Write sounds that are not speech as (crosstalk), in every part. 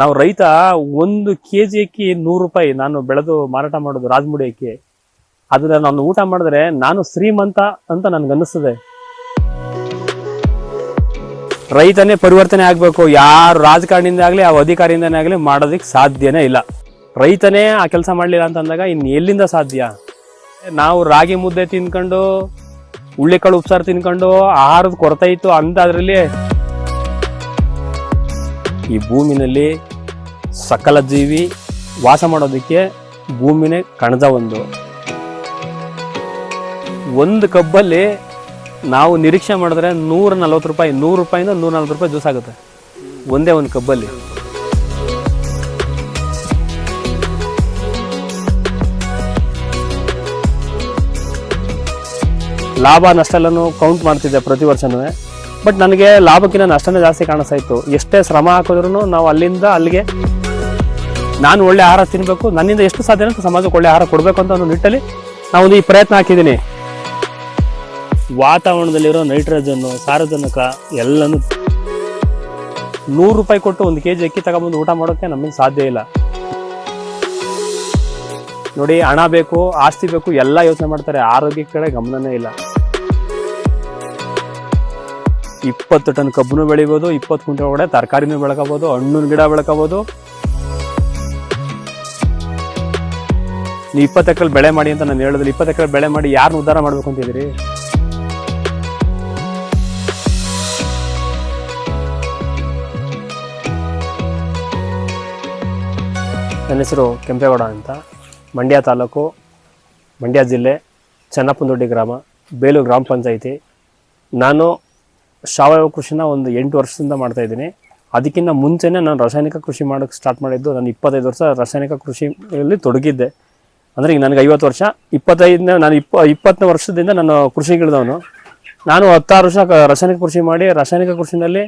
ನಾವು ರೈತ ಒಂದು ಕೆ ಜಿ ಅಕ್ಕಿ ನೂರು ರೂಪಾಯಿ ನಾನು ಬೆಳೆದು ಮಾರಾಟ ಮಾಡೋದು ರಾಜಮುಡಿ ಅಕ್ಕಿ. ಅದನ್ನ ನಾನು ಊಟ ಮಾಡಿದ್ರೆ ನಾನು ಶ್ರೀಮಂತ ಅಂತ ನನ್ಗನ್ನಿಸ್ತದೆ. ರೈತನೇ ಪರಿವರ್ತನೆ ಆಗ್ಬೇಕು. ಯಾರು ರಾಜಕಾರಣಿಯಿಂದ ಆಗಲಿ, ಯಾವ ಅಧಿಕಾರಿಯಿಂದನೇ ಆಗಲಿ ಮಾಡೋದಕ್ಕೆ ಸಾಧ್ಯನೇ ಇಲ್ಲ. ರೈತನೇ ಆ ಕೆಲಸ ಮಾಡ್ಲಿಲ್ಲ ಅಂತ ಅಂದಾಗ ಇನ್ನು ಎಲ್ಲಿಂದ ಸಾಧ್ಯ? ನಾವು ರಾಗಿ ಮುದ್ದೆ ತಿನ್ಕೊಂಡು ಉಳ್ಳಿಕಾಳು ಉಪ್ಸಾರು ತಿನ್ಕೊಂಡು, ಆಹಾರದ ಕೊರತೆ ಇತ್ತು ಅಂತ ಅದರಲ್ಲಿ ಈ ಭೂಮಿನಲ್ಲಿ ಸಕಲ ಜೀವಿ ವಾಸ ಮಾಡೋದಕ್ಕೆ ಭೂಮಿನೇ ಕಣಜ ಒಂದು. ಒಂದು ಕಬ್ಬಲ್ಲಿ ನಾವು ನಿರೀಕ್ಷೆ ಮಾಡಿದ್ರೆ ನೂರ ನಲ್ವತ್ತು ರೂಪಾಯಿ, ನೂರು ರೂಪಾಯಿಂದ ನೂರ ನಲ್ವತ್ತು ರೂಪಾಯಿ ಜ್ಯೂಸ್ ಆಗುತ್ತೆ. ಒಂದೇ ಒಂದು ಕಬ್ಬಲ್ಲಿ. ಲಾಭ ನಷ್ಟ ಎಲ್ಲನೂ ಕೌಂಟ್ ಮಾಡ್ತಿದ್ದೆ ಪ್ರತಿ ವರ್ಷನೂ. ಬಟ್ ನನಗೆ ಲಾಭಕ್ಕಿಂತ ನಷ್ಟನೇ ಜಾಸ್ತಿ ಕಾಣಿಸ್ತಾ ಇತ್ತು ಎಷ್ಟೇ ಶ್ರಮ ಹಾಕಿದ್ರು ನಾವು ಅಲ್ಲಿಂದ ಅಲ್ಲಿಗೆ ನಾನು ಒಳ್ಳೆ ಆಹಾರ ತಿನ್ನಬೇಕು ನನ್ನಿಂದ ಎಷ್ಟು ಸಾಧ್ಯ ಅಂತ ಸಮಾಜಕ್ಕೆ ಒಳ್ಳೆ ಆಹಾರ ಕೊಡಬೇಕು ಅಂತ ಒಂದು ನಿಟ್ಟಲ್ಲಿ ನಾವೊಂದು ಈ ಪ್ರಯತ್ನ ಹಾಕಿದ್ದೀನಿ. ವಾತಾವರಣದಲ್ಲಿರೋ ನೈಟ್ರೋಜನ್ನು ಸಾರಜನಕ ಎಲ್ಲನೂ ನೂರು ರೂಪಾಯಿ ಕೊಟ್ಟು ಒಂದು ಕೆ ಜಿ ಅಕ್ಕಿ ತಗೊಂಬಂದು ಊಟ ಮಾಡೋಕ್ಕೆ ನಮಗೆ ಸಾಧ್ಯ ಇಲ್ಲ. ನೋಡಿ, ಹಣ ಬೇಕು, ಆಸ್ತಿ ಬೇಕು, ಎಲ್ಲ ಯೋಚನೆ ಮಾಡ್ತಾರೆ. ಆರೋಗ್ಯ ಕಡೆ ಗಮನನೇ ಇಲ್ಲ. ಇಪ್ಪತ್ತು ಟನ್ ಕಬ್ಬನ್ನು ಬೆಳಿಬೋದು, ಇಪ್ಪತ್ತು ಕ್ವಿಂಟಲ್ ಒಳಗಡೆ ತರಕಾರಿನೂ ಬೆಳ್ಕೋಬೋದು, ಹಣ್ಣಿನ ಗಿಡ ಬೆಳ್ಕೋಬೋದು. ನೀವು ಇಪ್ಪತ್ತು ಎಕರೆ ಬೆಳೆ ಮಾಡಿ ಅಂತ ನಾನು ಹೇಳಿದ್ರೆ ಇಪ್ಪತ್ತು ಎಕರೆ ಬೆಳೆ ಮಾಡಿ ಯಾರನ್ನ ಉದ್ಧಾರ ಮಾಡಬೇಕು ಅಂತಿದ್ದೀರಿ ನನ್ನ ಹೆಸರು ಕೆಂಪೇಗೌಡ ಅಂತ. ಮಂಡ್ಯ ತಾಲೂಕು, ಮಂಡ್ಯ ಜಿಲ್ಲೆ, ಚನ್ನಪ್ಪನದೊಡ್ಡಿ ಗ್ರಾಮ, ಬೇಲೂರು ಗ್ರಾಮ ಪಂಚಾಯಿತಿ. ನಾನು ಸಾವಯವ ಕೃಷಿನ ಒಂದು ಎಂಟು ವರ್ಷದಿಂದ ಮಾಡ್ತಾ ಇದ್ದೀನಿ. ಅದಕ್ಕಿಂತ ಮುಂಚೆನೇ ನಾನು ರಾಸಾಯನಿಕ ಕೃಷಿ ಮಾಡೋಕ್ಕೆ ಸ್ಟಾರ್ಟ್ ಮಾಡಿದ್ದು ನಾನು ಇಪ್ಪತ್ತೈದು ವರ್ಷ ರಾಸಾಯನಿಕ ಕೃಷಿಯಲ್ಲಿ ತೊಡಗಿದ್ದೆ. ಅಂದರೆ ಈಗ ನನಗೆ ಐವತ್ತು ವರ್ಷ, ಇಪ್ಪತ್ತೈದನೇ ನಾನು ಇಪ್ಪ, ಇಪ್ಪತ್ತನೇ ವರ್ಷದಿಂದ ನಾನು ಕೃಷಿಗಿಳಿದವನು. ನಾನು ಹತ್ತಾರು ವರ್ಷ ರಾಸಾಯನಿಕ ಕೃಷಿ ಮಾಡಿ ರಾಸಾಯನಿಕ ಕೃಷಿನಲ್ಲಿ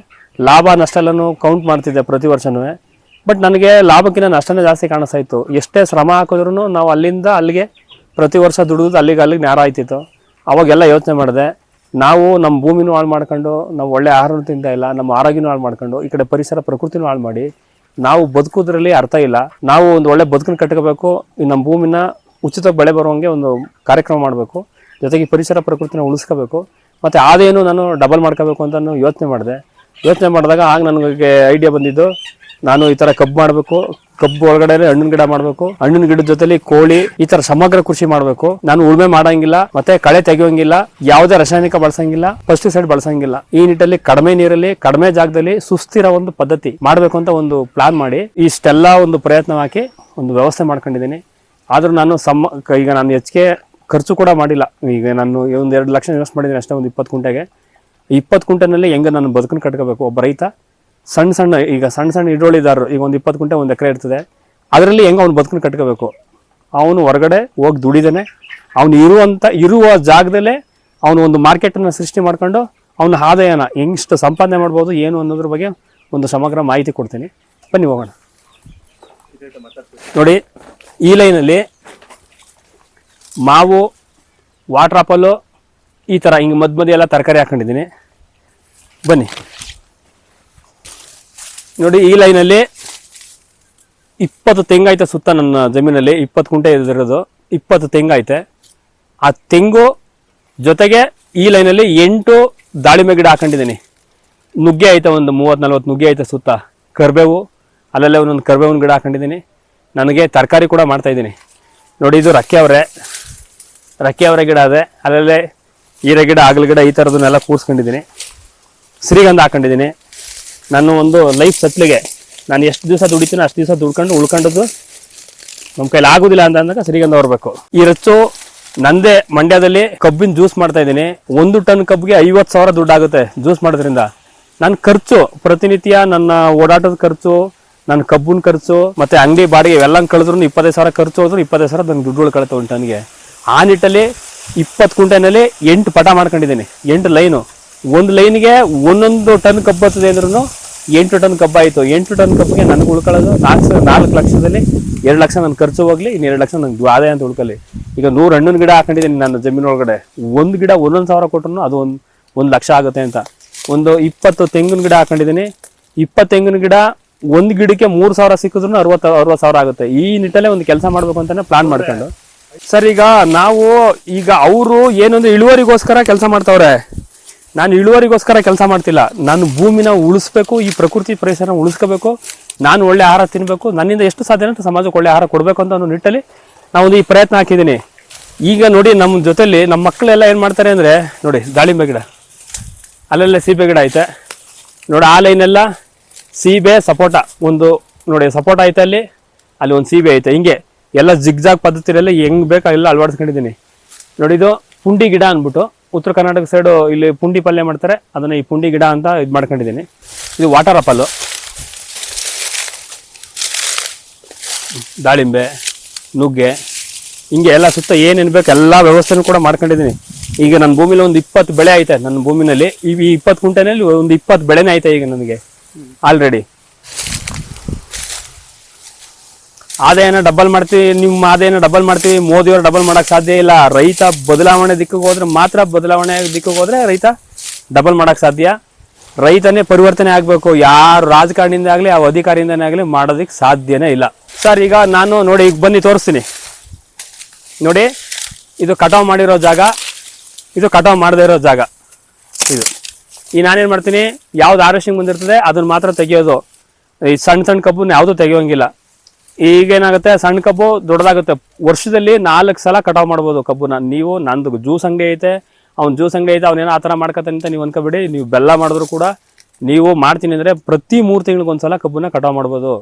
ಲಾಭ ನಷ್ಟ ಎಲ್ಲನೂ ಕೌಂಟ್ ಮಾಡ್ತಿದ್ದೆ ಪ್ರತಿ ವರ್ಷನೂ. ಬಟ್ ನನಗೆ ಲಾಭಕ್ಕಿಂತ ನಷ್ಟನೇ ಜಾಸ್ತಿ ಕಾಣಿಸ್ತಾ ಇತ್ತು. ಎಷ್ಟೇ ಶ್ರಮ ಹಾಕಿದ್ರು ನಾವು ಅಲ್ಲಿಂದ ಅಲ್ಲಿಗೆ ಪ್ರತಿ ವರ್ಷ ದುಡಿದು ಅಲ್ಲಿಗೆ ಅಲ್ಲಿಗೆ ನೇರ ಆಯ್ತಿತ್ತು. ಅವಾಗೆಲ್ಲ ಯೋಚನೆ ಮಾಡಿದೆ. ನಾವು ನಮ್ಮ ಭೂಮಿನೂ ಹಾಳು ಮಾಡ್ಕೊಂಡು ನಾವು ಒಳ್ಳೆ ಆಹಾರನೂ ತಿಂತಾ ಇಲ್ಲ ನಮ್ಮ ಆರೋಗ್ಯನೂ ಹಾಳು ಮಾಡ್ಕೊಂಡು, ಈ ಕಡೆ ಪರಿಸರ ಪ್ರಕೃತಿನೂ ಹಾಳು ಮಾಡಿ, ನಾವು ಬದುಕೋದ್ರಲ್ಲಿ ಅರ್ಥ ಇಲ್ಲ. ನಾವು ಒಂದು ಒಳ್ಳೆ ಬದುಕನ್ನು ಕಟ್ಕೋಬೇಕು, ಈ ನಮ್ಮ ಭೂಮಿನ ಉಚಿತ ಬೆಳೆ ಬರುವಂಗೆ ಒಂದು ಕಾರ್ಯಕ್ರಮ ಮಾಡಬೇಕು, ಜೊತೆಗೆ ಪರಿಸರ ಪ್ರಕೃತಿನ ಉಳಿಸ್ಕೋಬೇಕು, ಮತ್ತು ಅದೇನು ನಾನು ಡಬಲ್ ಮಾಡ್ಕೋಬೇಕು ಅಂತ ನಾನು ಯೋಚನೆ ಮಾಡಿದೆ. ಯೋಚನೆ ಮಾಡಿದಾಗ ಆಗ ನನಗೆ ಐಡಿಯಾ ಬಂದಿದ್ದು, ನಾನು ಈ ಥರ ಕಬ್ಬು ಮಾಡಬೇಕು ಕಬ್ಬು ಒಳಗಡೆ ಹಣ್ಣಿನ ಗಿಡ ಮಾಡಬೇಕು. ಹಣ್ಣಿನ ಗಿಡದ ಜೊತೆಲಿ ಕೋಳಿ, ಈ ತರ ಸಮಗ್ರ ಕೃಷಿ ಮಾಡಬೇಕು. ನಾನು ಉಳುಮೆ ಮಾಡಂಗಿಲ್ಲ, ಮತ್ತೆ ಕಳೆ ತೆಗೆಯೋಂಗಿಲ್ಲ, ಯಾವುದೇ ರಾಸಾಯನಿಕ ಬಳಸಂಗಿಲ್ಲ ಪೆಸ್ಟಿಸೈಡ್ ಬಳಸಂಗಿಲ್ಲ. ಈ ನಿಟ್ಟಲ್ಲಿ ಕಡಿಮೆ ನೀರಲ್ಲಿ, ಕಡಿಮೆ ಜಾಗದಲ್ಲಿ ಸುಸ್ಥಿರ ಒಂದು ಪದ್ಧತಿ ಮಾಡಬೇಕು ಅಂತ ಒಂದು ಪ್ಲಾನ್ ಮಾಡಿ. ಇಷ್ಟೆಲ್ಲ ಒಂದು ಪ್ರಯತ್ನ ಹಾಕಿ ಒಂದು ವ್ಯವಸ್ಥೆ ಮಾಡ್ಕೊಂಡಿದ್ದೀನಿ. ಆದ್ರೂ ನಾನು ಸಮ, ಈಗ ನಾನು ಹೆಚ್ಚಿಗೆ ಖರ್ಚು ಕೂಡ ಮಾಡಿಲ್ಲ. ಈಗ ನಾನು ಒಂದು ಎರಡು ಲಕ್ಷ ಇನ್ವೆಸ್ಟ್ ಮಾಡಿದ್ದೀನಿ ಅಷ್ಟೇ, ಒಂದು ಇಪ್ಪತ್ತು ಕುಂಟೆಗೆ. ಇಪ್ಪತ್ತು ಕುಂಟೆನಲ್ಲಿ ಹೆಂಗೆ ನಾನು ಬದುಕನ್ನು ಕಟ್ಕೋಬೇಕು ಒಬ್ಬ ರೈತ? ಸಣ್ಣ ಸಣ್ಣ, ಈಗ ಸಣ್ಣ ಸಣ್ಣ ಹಿಡೋಳಿದಾರರು ಈಗ ಒಂದು ಇಪ್ಪತ್ತು ಗುಂಟೆ ಒಂದು ಎಕರೆ ಇರ್ತದೆ. ಅದರಲ್ಲಿ ಹೆಂಗೆ ಅವ್ನು ಬದುಕನ್ನು ಕಟ್ಕೋಬೇಕು? ಅವನು ಹೊರಗಡೆ ಹೋಗಿ ದುಡಿದಾನೆ, ಅವನು ಇರುವಂಥ ಇರುವ ಜಾಗದಲ್ಲೇ ಅವನು ಒಂದು ಮಾರ್ಕೆಟನ್ನು ಸೃಷ್ಟಿ ಮಾಡ್ಕೊಂಡು ಅವನ ಆದಾಯನ ಹೆಂಗಿಷ್ಟು ಸಂಪಾದನೆ ಮಾಡ್ಬೋದು, ಏನು ಅನ್ನೋದ್ರ ಬಗ್ಗೆ ಒಂದು ಸಮಗ್ರ ಮಾಹಿತಿ ಕೊಡ್ತೀನಿ. ಬನ್ನಿ ಹೋಗೋಣ. ನೋಡಿ, ಈ ಲೈನಲ್ಲಿ ಮಾವು, ವಾಟ್ರ್ ಆಪಲ್ಲು, ಈ ಥರ ಹಿಂಗೆ ಮಧ್ಯ ಮಧ್ಯ ಎಲ್ಲ ತರಕಾರಿ ಹಾಕೊಂಡಿದ್ದೀನಿ. ಬನ್ನಿ. ನೋಡಿ, ಈ ಲೈನಲ್ಲಿ ಇಪ್ಪತ್ತು ತೆಂಗೈತೆ ಸುತ್ತ ನನ್ನ ಜಮೀನಲ್ಲಿ. ಇಪ್ಪತ್ತು ಕುಂಟೆ ಇರೋದು ಇಪ್ಪತ್ತು ತೆಂಗೈತೆ ಆ ತೆಂಗು ಜೊತೆಗೆ ಈ ಲೈನಲ್ಲಿ ಎಂಟು ದಾಳಿಂಬೆ ಗಿಡ ಹಾಕೊಂಡಿದ್ದೀನಿ. ನುಗ್ಗೆ ಐತೆ ಒಂದು ಮೂವತ್ತು ನಲ್ವತ್ತು ನುಗ್ಗೆ ಐತೆ ಸುತ್ತ. ಕರ್ಬೇವು, ಅಲ್ಲಲ್ಲೇ ಒಂದೊಂದು ಕರ್ಬೇವಿನ ಗಿಡ ಹಾಕೊಂಡಿದ್ದೀನಿ. ನನಗೆ ತರಕಾರಿ ಕೂಡ ಮಾಡ್ತಾ ಇದ್ದೀನಿ. ನೋಡಿ, ಇದು ರಕ್ಕೆ ಅವರೆ. ರಕ್ಕೆ ಅವರೆ ಗಿಡ ಅದೇ. ಅಲ್ಲಲ್ಲೇ ಹೀರೆ ಗಿಡ ಆಗಲ ಗಿಡ ಈ ಥರದನ್ನೆಲ್ಲ ಕೂರಿಸ್ಕೊಂಡಿದ್ದೀನಿ. ಶ್ರೀಗಂಧ ಹಾಕೊಂಡಿದ್ದೀನಿ. ನಾನು ಒಂದು ಲೈಫ್ ಸತ್ಲಿಗೆ ನಾನು ಎಷ್ಟು ದಿವಸ ದುಡಿತೀನೋ ಅಷ್ಟು ದಿವಸ ದುಡ್ಕೊಂಡು ಉಳ್ಕೊಂಡದ್ದು ನಮ್ಮ ಕೈಲಿ ಆಗುದಿಲ್ಲ ಅಂತ ಅಂದಾಗ ಶ್ರೀಗಂಧ ಹೊರಬೇಕು. ಈ ರಚ್ಚು ನಂದೇ ಮಂಡ್ಯದಲ್ಲಿ ಕಬ್ಬಿನ ಜ್ಯೂಸ್ ಮಾಡ್ತಾ ಇದ್ದೀನಿ. ಒಂದು ಟನ್ ಕಬ್ಬಿಗೆ ಐವತ್ತು ಸಾವಿರ ದುಡ್ಡು ಆಗುತ್ತೆ ಜ್ಯೂಸ್ ಮಾಡೋದ್ರಿಂದ. ನನ್ನ ಖರ್ಚು, ಪ್ರತಿನಿತ್ಯ ನನ್ನ ಓಡಾಟದ ಖರ್ಚು ನನ್ನ ಕಬ್ಬಿನ ಖರ್ಚು, ಮತ್ತೆ ಅಂಗಡಿ ಬಾಡಿಗೆ ಇವೆಲ್ಲ ಕಳೆದ್ರು ಇಪ್ಪತ್ತೈದು ಸಾವಿರ ಖರ್ಚು ಹೋದ್ರು ಇಪ್ಪತ್ತೈದು ಸಾವಿರ ನನಗೆ ದುಡ್ಡು ಉಳ್ಕೊಳ್ತಾ ಒಂದು ಟನ್ಗೆ. ಆ ನಿಟ್ಟಲ್ಲಿ ಇಪ್ಪತ್ತು ಕುಂಟೆನಲ್ಲಿ ಎಂಟು ಪಟ ಮಾಡ್ಕೊಂಡಿದ್ದೀನಿ. ಎಂಟು ಲೈನು. ಒಂದು ಲೈನ್ಗೆ ಒಂದೊಂದು ಟನ್ ಕಬ್ಬು ಬರ್ತದೆ ಅಂದ್ರೂ ಎಂಟು ಟನ್ ಕಬ್ಬು ಆಯಿತು. ಎಂಟು ಟನ್ ಕಬ್ಬಿಗೆ ನನಗೆ ಉಳ್ಕೊಳ್ಳೋದು ನಾಲ್ಕು ನಾಲ್ಕು ಲಕ್ಷದಲ್ಲಿ ಎರಡು ಲಕ್ಷ ನನ್ನ ಖರ್ಚು ಹೋಗಲಿ, ಇನ್ನು ಎರಡು ಲಕ್ಷ ನನಗೆ ಆದಾಯ ಅಂತ ಉಳ್ಕೊಳ್ಳಿ. ಈಗ ನೂರು ಹಣ್ಣಿನ ಗಿಡ ಹಾಕೊಂಡಿದ್ದೀನಿ ನನ್ನ ಜಮೀನು ಒಳಗಡೆ ಒಂದು ಗಿಡ ಒಂದೊಂದು ಸಾವಿರ ಕೊಟ್ಟರು ಅದು ಒಂದು ಒಂದು ಲಕ್ಷ ಆಗುತ್ತೆ ಅಂತ. ಒಂದು ಇಪ್ಪತ್ತು ತೆಂಗಿನ ಗಿಡ ಹಾಕೊಂಡಿದ್ದೀನಿ. ಇಪ್ಪತ್ತು ತೆಂಗಿನ ಗಿಡ ಒಂದು ಗಿಡಕ್ಕೆ ಮೂರು ಸಾವಿರ ಸಿಕ್ಕಿದ್ರು ಅರವತ್ತು ಅರವತ್ತು ಸಾವಿರ ಆಗುತ್ತೆ. ಈ ನಿಟ್ಟಲ್ಲೇ ಒಂದು ಕೆಲಸ ಮಾಡಬೇಕು ಅಂತಾನೆ ಪ್ಲಾನ್ ಮಾಡ್ಕೊಂಡು. ಸರ್, ಈಗ ನಾವು, ಈಗ ಅವರು ಏನೊಂದು ಇಳುವರಿಗೋಸ್ಕರ ಕೆಲಸ ಮಾಡ್ತಾವ್ರೆ. ನಾನು ಇಳುವರಿಗೋಸ್ಕರ ಕೆಲಸ ಮಾಡ್ತಿಲ್ಲ. ನಾನು ಭೂಮಿನ ಉಳಿಸ್ಬೇಕು, ಈ ಪ್ರಕೃತಿ ಪರಿಸರ ಉಳಿಸ್ಕೋಬೇಕು, ನಾನು ಒಳ್ಳೆ ಆಹಾರ ತಿನ್ನಬೇಕು ನನ್ನಿಂದ ಎಷ್ಟು ಸಾಧ್ಯ ಅಂತ ಸಮಾಜಕ್ಕೆ ಒಳ್ಳೆ ಆಹಾರ ಕೊಡಬೇಕು ಅಂತ ಅನ್ನೋ ನಿಟ್ಟಲ್ಲಿ ನಾವೊಂದು ಈ ಪ್ರಯತ್ನ ಹಾಕಿದ್ದೀನಿ. ಈಗ ನೋಡಿ ನಮ್ಮ ಜೊತೆಲಿ ನಮ್ಮ ಮಕ್ಕಳೆಲ್ಲ ಏನು ಮಾಡ್ತಾರೆ ಅಂದರೆ, ನೋಡಿ ದಾಳಿಂಬೆ ಗಿಡ. ಅಲ್ಲೆಲ್ಲ ಸೀಬೆ ಗಿಡ ಐತೆ. ನೋಡಿ ಆ ಲೈನೆಲ್ಲ ಸೀಬೆ ಸಪೋಟ. ಒಂದು ನೋಡಿ ಸಪೋಟ ಐತೆ ಅಲ್ಲಿ ಅಲ್ಲಿ ಒಂದು ಸೀಬೆ ಐತೆ. ಹಿಂಗೆ ಎಲ್ಲ ಜಿಗ್ಜಾಗ್ ಪದ್ಧತಿರಲ್ಲಿ ಹೆಂಗೆ ಬೇಕೋ ಎಲ್ಲ ಅಳವಡಿಸ್ಕೊಂಡಿದ್ದೀನಿ. ನೋಡಿ ಇದು ಪುಂಡಿ ಗಿಡ ಅಂದ್ಬಿಟ್ಟು ಉತ್ತರ ಕರ್ನಾಟಕ ಸೈಡು ಇಲ್ಲಿ ಪುಂಡಿ ಪಲ್ಯ ಮಾಡ್ತಾರೆ. ಅದನ್ನು ಈ ಪುಂಡಿ ಗಿಡ ಅಂತ ಇದು ಮಾಡ್ಕೊಂಡಿದ್ದೀನಿ. ಇದು ವಾಟರ್ ಆಪಲ್ಲು ದಾಳಿಂಬೆ ನುಗ್ಗೆ ಹಿಂಗೆ ಎಲ್ಲ ಸುತ್ತ ಏನೇನು ಬೇಕು ಎಲ್ಲ ವ್ಯವಸ್ಥೆನೂ ಕೂಡ ಮಾಡ್ಕೊಂಡಿದ್ದೀನಿ. ಈಗ ನನ್ನ ಭೂಮಿಲಿ ಒಂದು ಇಪ್ಪತ್ತು ಬೆಳೆ ಐತೆ ನನ್ನ ಭೂಮಿನಲ್ಲಿ. ಈ ಈ ಇಪ್ಪತ್ತು ಕುಂಟೆನಲ್ಲಿ ಒಂದು ಇಪ್ಪತ್ತು ಬೆಳೆನೇ ಐತೆ ಈಗ ನನಗೆ. ಆಲ್ರೆಡಿ ಆದಾಯನ ಡಬಲ್ ಮಾಡ್ತೀವಿ, ನಿಮ್ಮ ಆದಾಯನ ಡಬಲ್ ಮಾಡ್ತೀವಿ ಮೋದಿಯವರು ಡಬಲ್ ಮಾಡಕ್ ಸಾಧ್ಯ ಇಲ್ಲ. ರೈತ ಬದಲಾವಣೆ ದಿಕ್ಕಿಗೆ ಹೋದ್ರೆ ಮಾತ್ರ ಬದಲಾವಣೆ ದಿಕ್ಕಿಗೆ ಹೋದ್ರೆ ರೈತ ಡಬಲ್ ಮಾಡಕ್ ಸಾಧ್ಯ. ರೈತನೇ ಪರಿವರ್ತನೆ ಆಗಬೇಕು. ಯಾರು ರಾಜಕಾರಣಿಯಿಂದ ಆಗಲಿ, ಯಾವ ಅಧಿಕಾರಿಯಿಂದನೇ ಆಗಲಿ ಮಾಡೋದಕ್ಕೆ ಸಾಧ್ಯನೇ ಇಲ್ಲ. ಸರ್, ಈಗ ನಾನು ನೋಡಿ, ಈಗ ಬನ್ನಿ, ತೋರಿಸ್ತೀನಿ. ನೋಡಿ, ಇದು ಕಟಾವು ಮಾಡಿರೋ ಜಾಗ. ಇದು ಕಟಾವು ಮಾಡದೇ ಇರೋ ಜಾಗ. ಇದು. ಈ ನಾನೇನು ಮಾಡ್ತೀನಿ? ಯಾವ್ದು ಹಾರ್ವೆಸ್ಟಿಂಗ್ ಬಂದಿರ್ತದೆ, ಅದನ್ನ ಮಾತ್ರ ತೆಗೆಯೋದು. ಈ ಸಣ್ಣ ಸಣ್ಣ ಕಬ್ಬನ್ನ ಯಾವುದೂ ತೆಗಿಯೋಂಗಿಲ್ಲ. ಈಗೇನಾಗುತ್ತೆ? ಸಣ್ಣ ಕಬ್ಬು ದೊಡ್ಡದಾಗುತ್ತೆ. ವರ್ಷದಲ್ಲಿ ನಾಲ್ಕು ಸಲ ಕಟಾವ್ ಮಾಡ್ಬೋದು ಕಬ್ಬುನ. ನೀವು ನಂದು ಜ್ಯೂಸ್ ಅಂಗಡಿ ಐತೆ, ಅವ್ನು ಜ್ಯೂಸ್ ಅಂಗಡಿ ಐತೆ ಅವನೇನೋ ಆ ಥರ ಮಾಡ್ಕೋತಾನೆ ಅಂತ ನೀವು ಅನ್ಕೋಬೇಡಿ. ನೀವು ಬೆಲ್ಲ ಮಾಡಿದ್ರು ಕೂಡ ನೀವು ಮಾಡ್ತೀನಿ ಅಂದರೆ ಪ್ರತಿ ಮೂರು ತಿಂಗಳಿಗೊಂದ್ಸಲ ಕಬ್ಬನ್ನ ಕಟಾವ್ ಮಾಡ್ಬೋದು.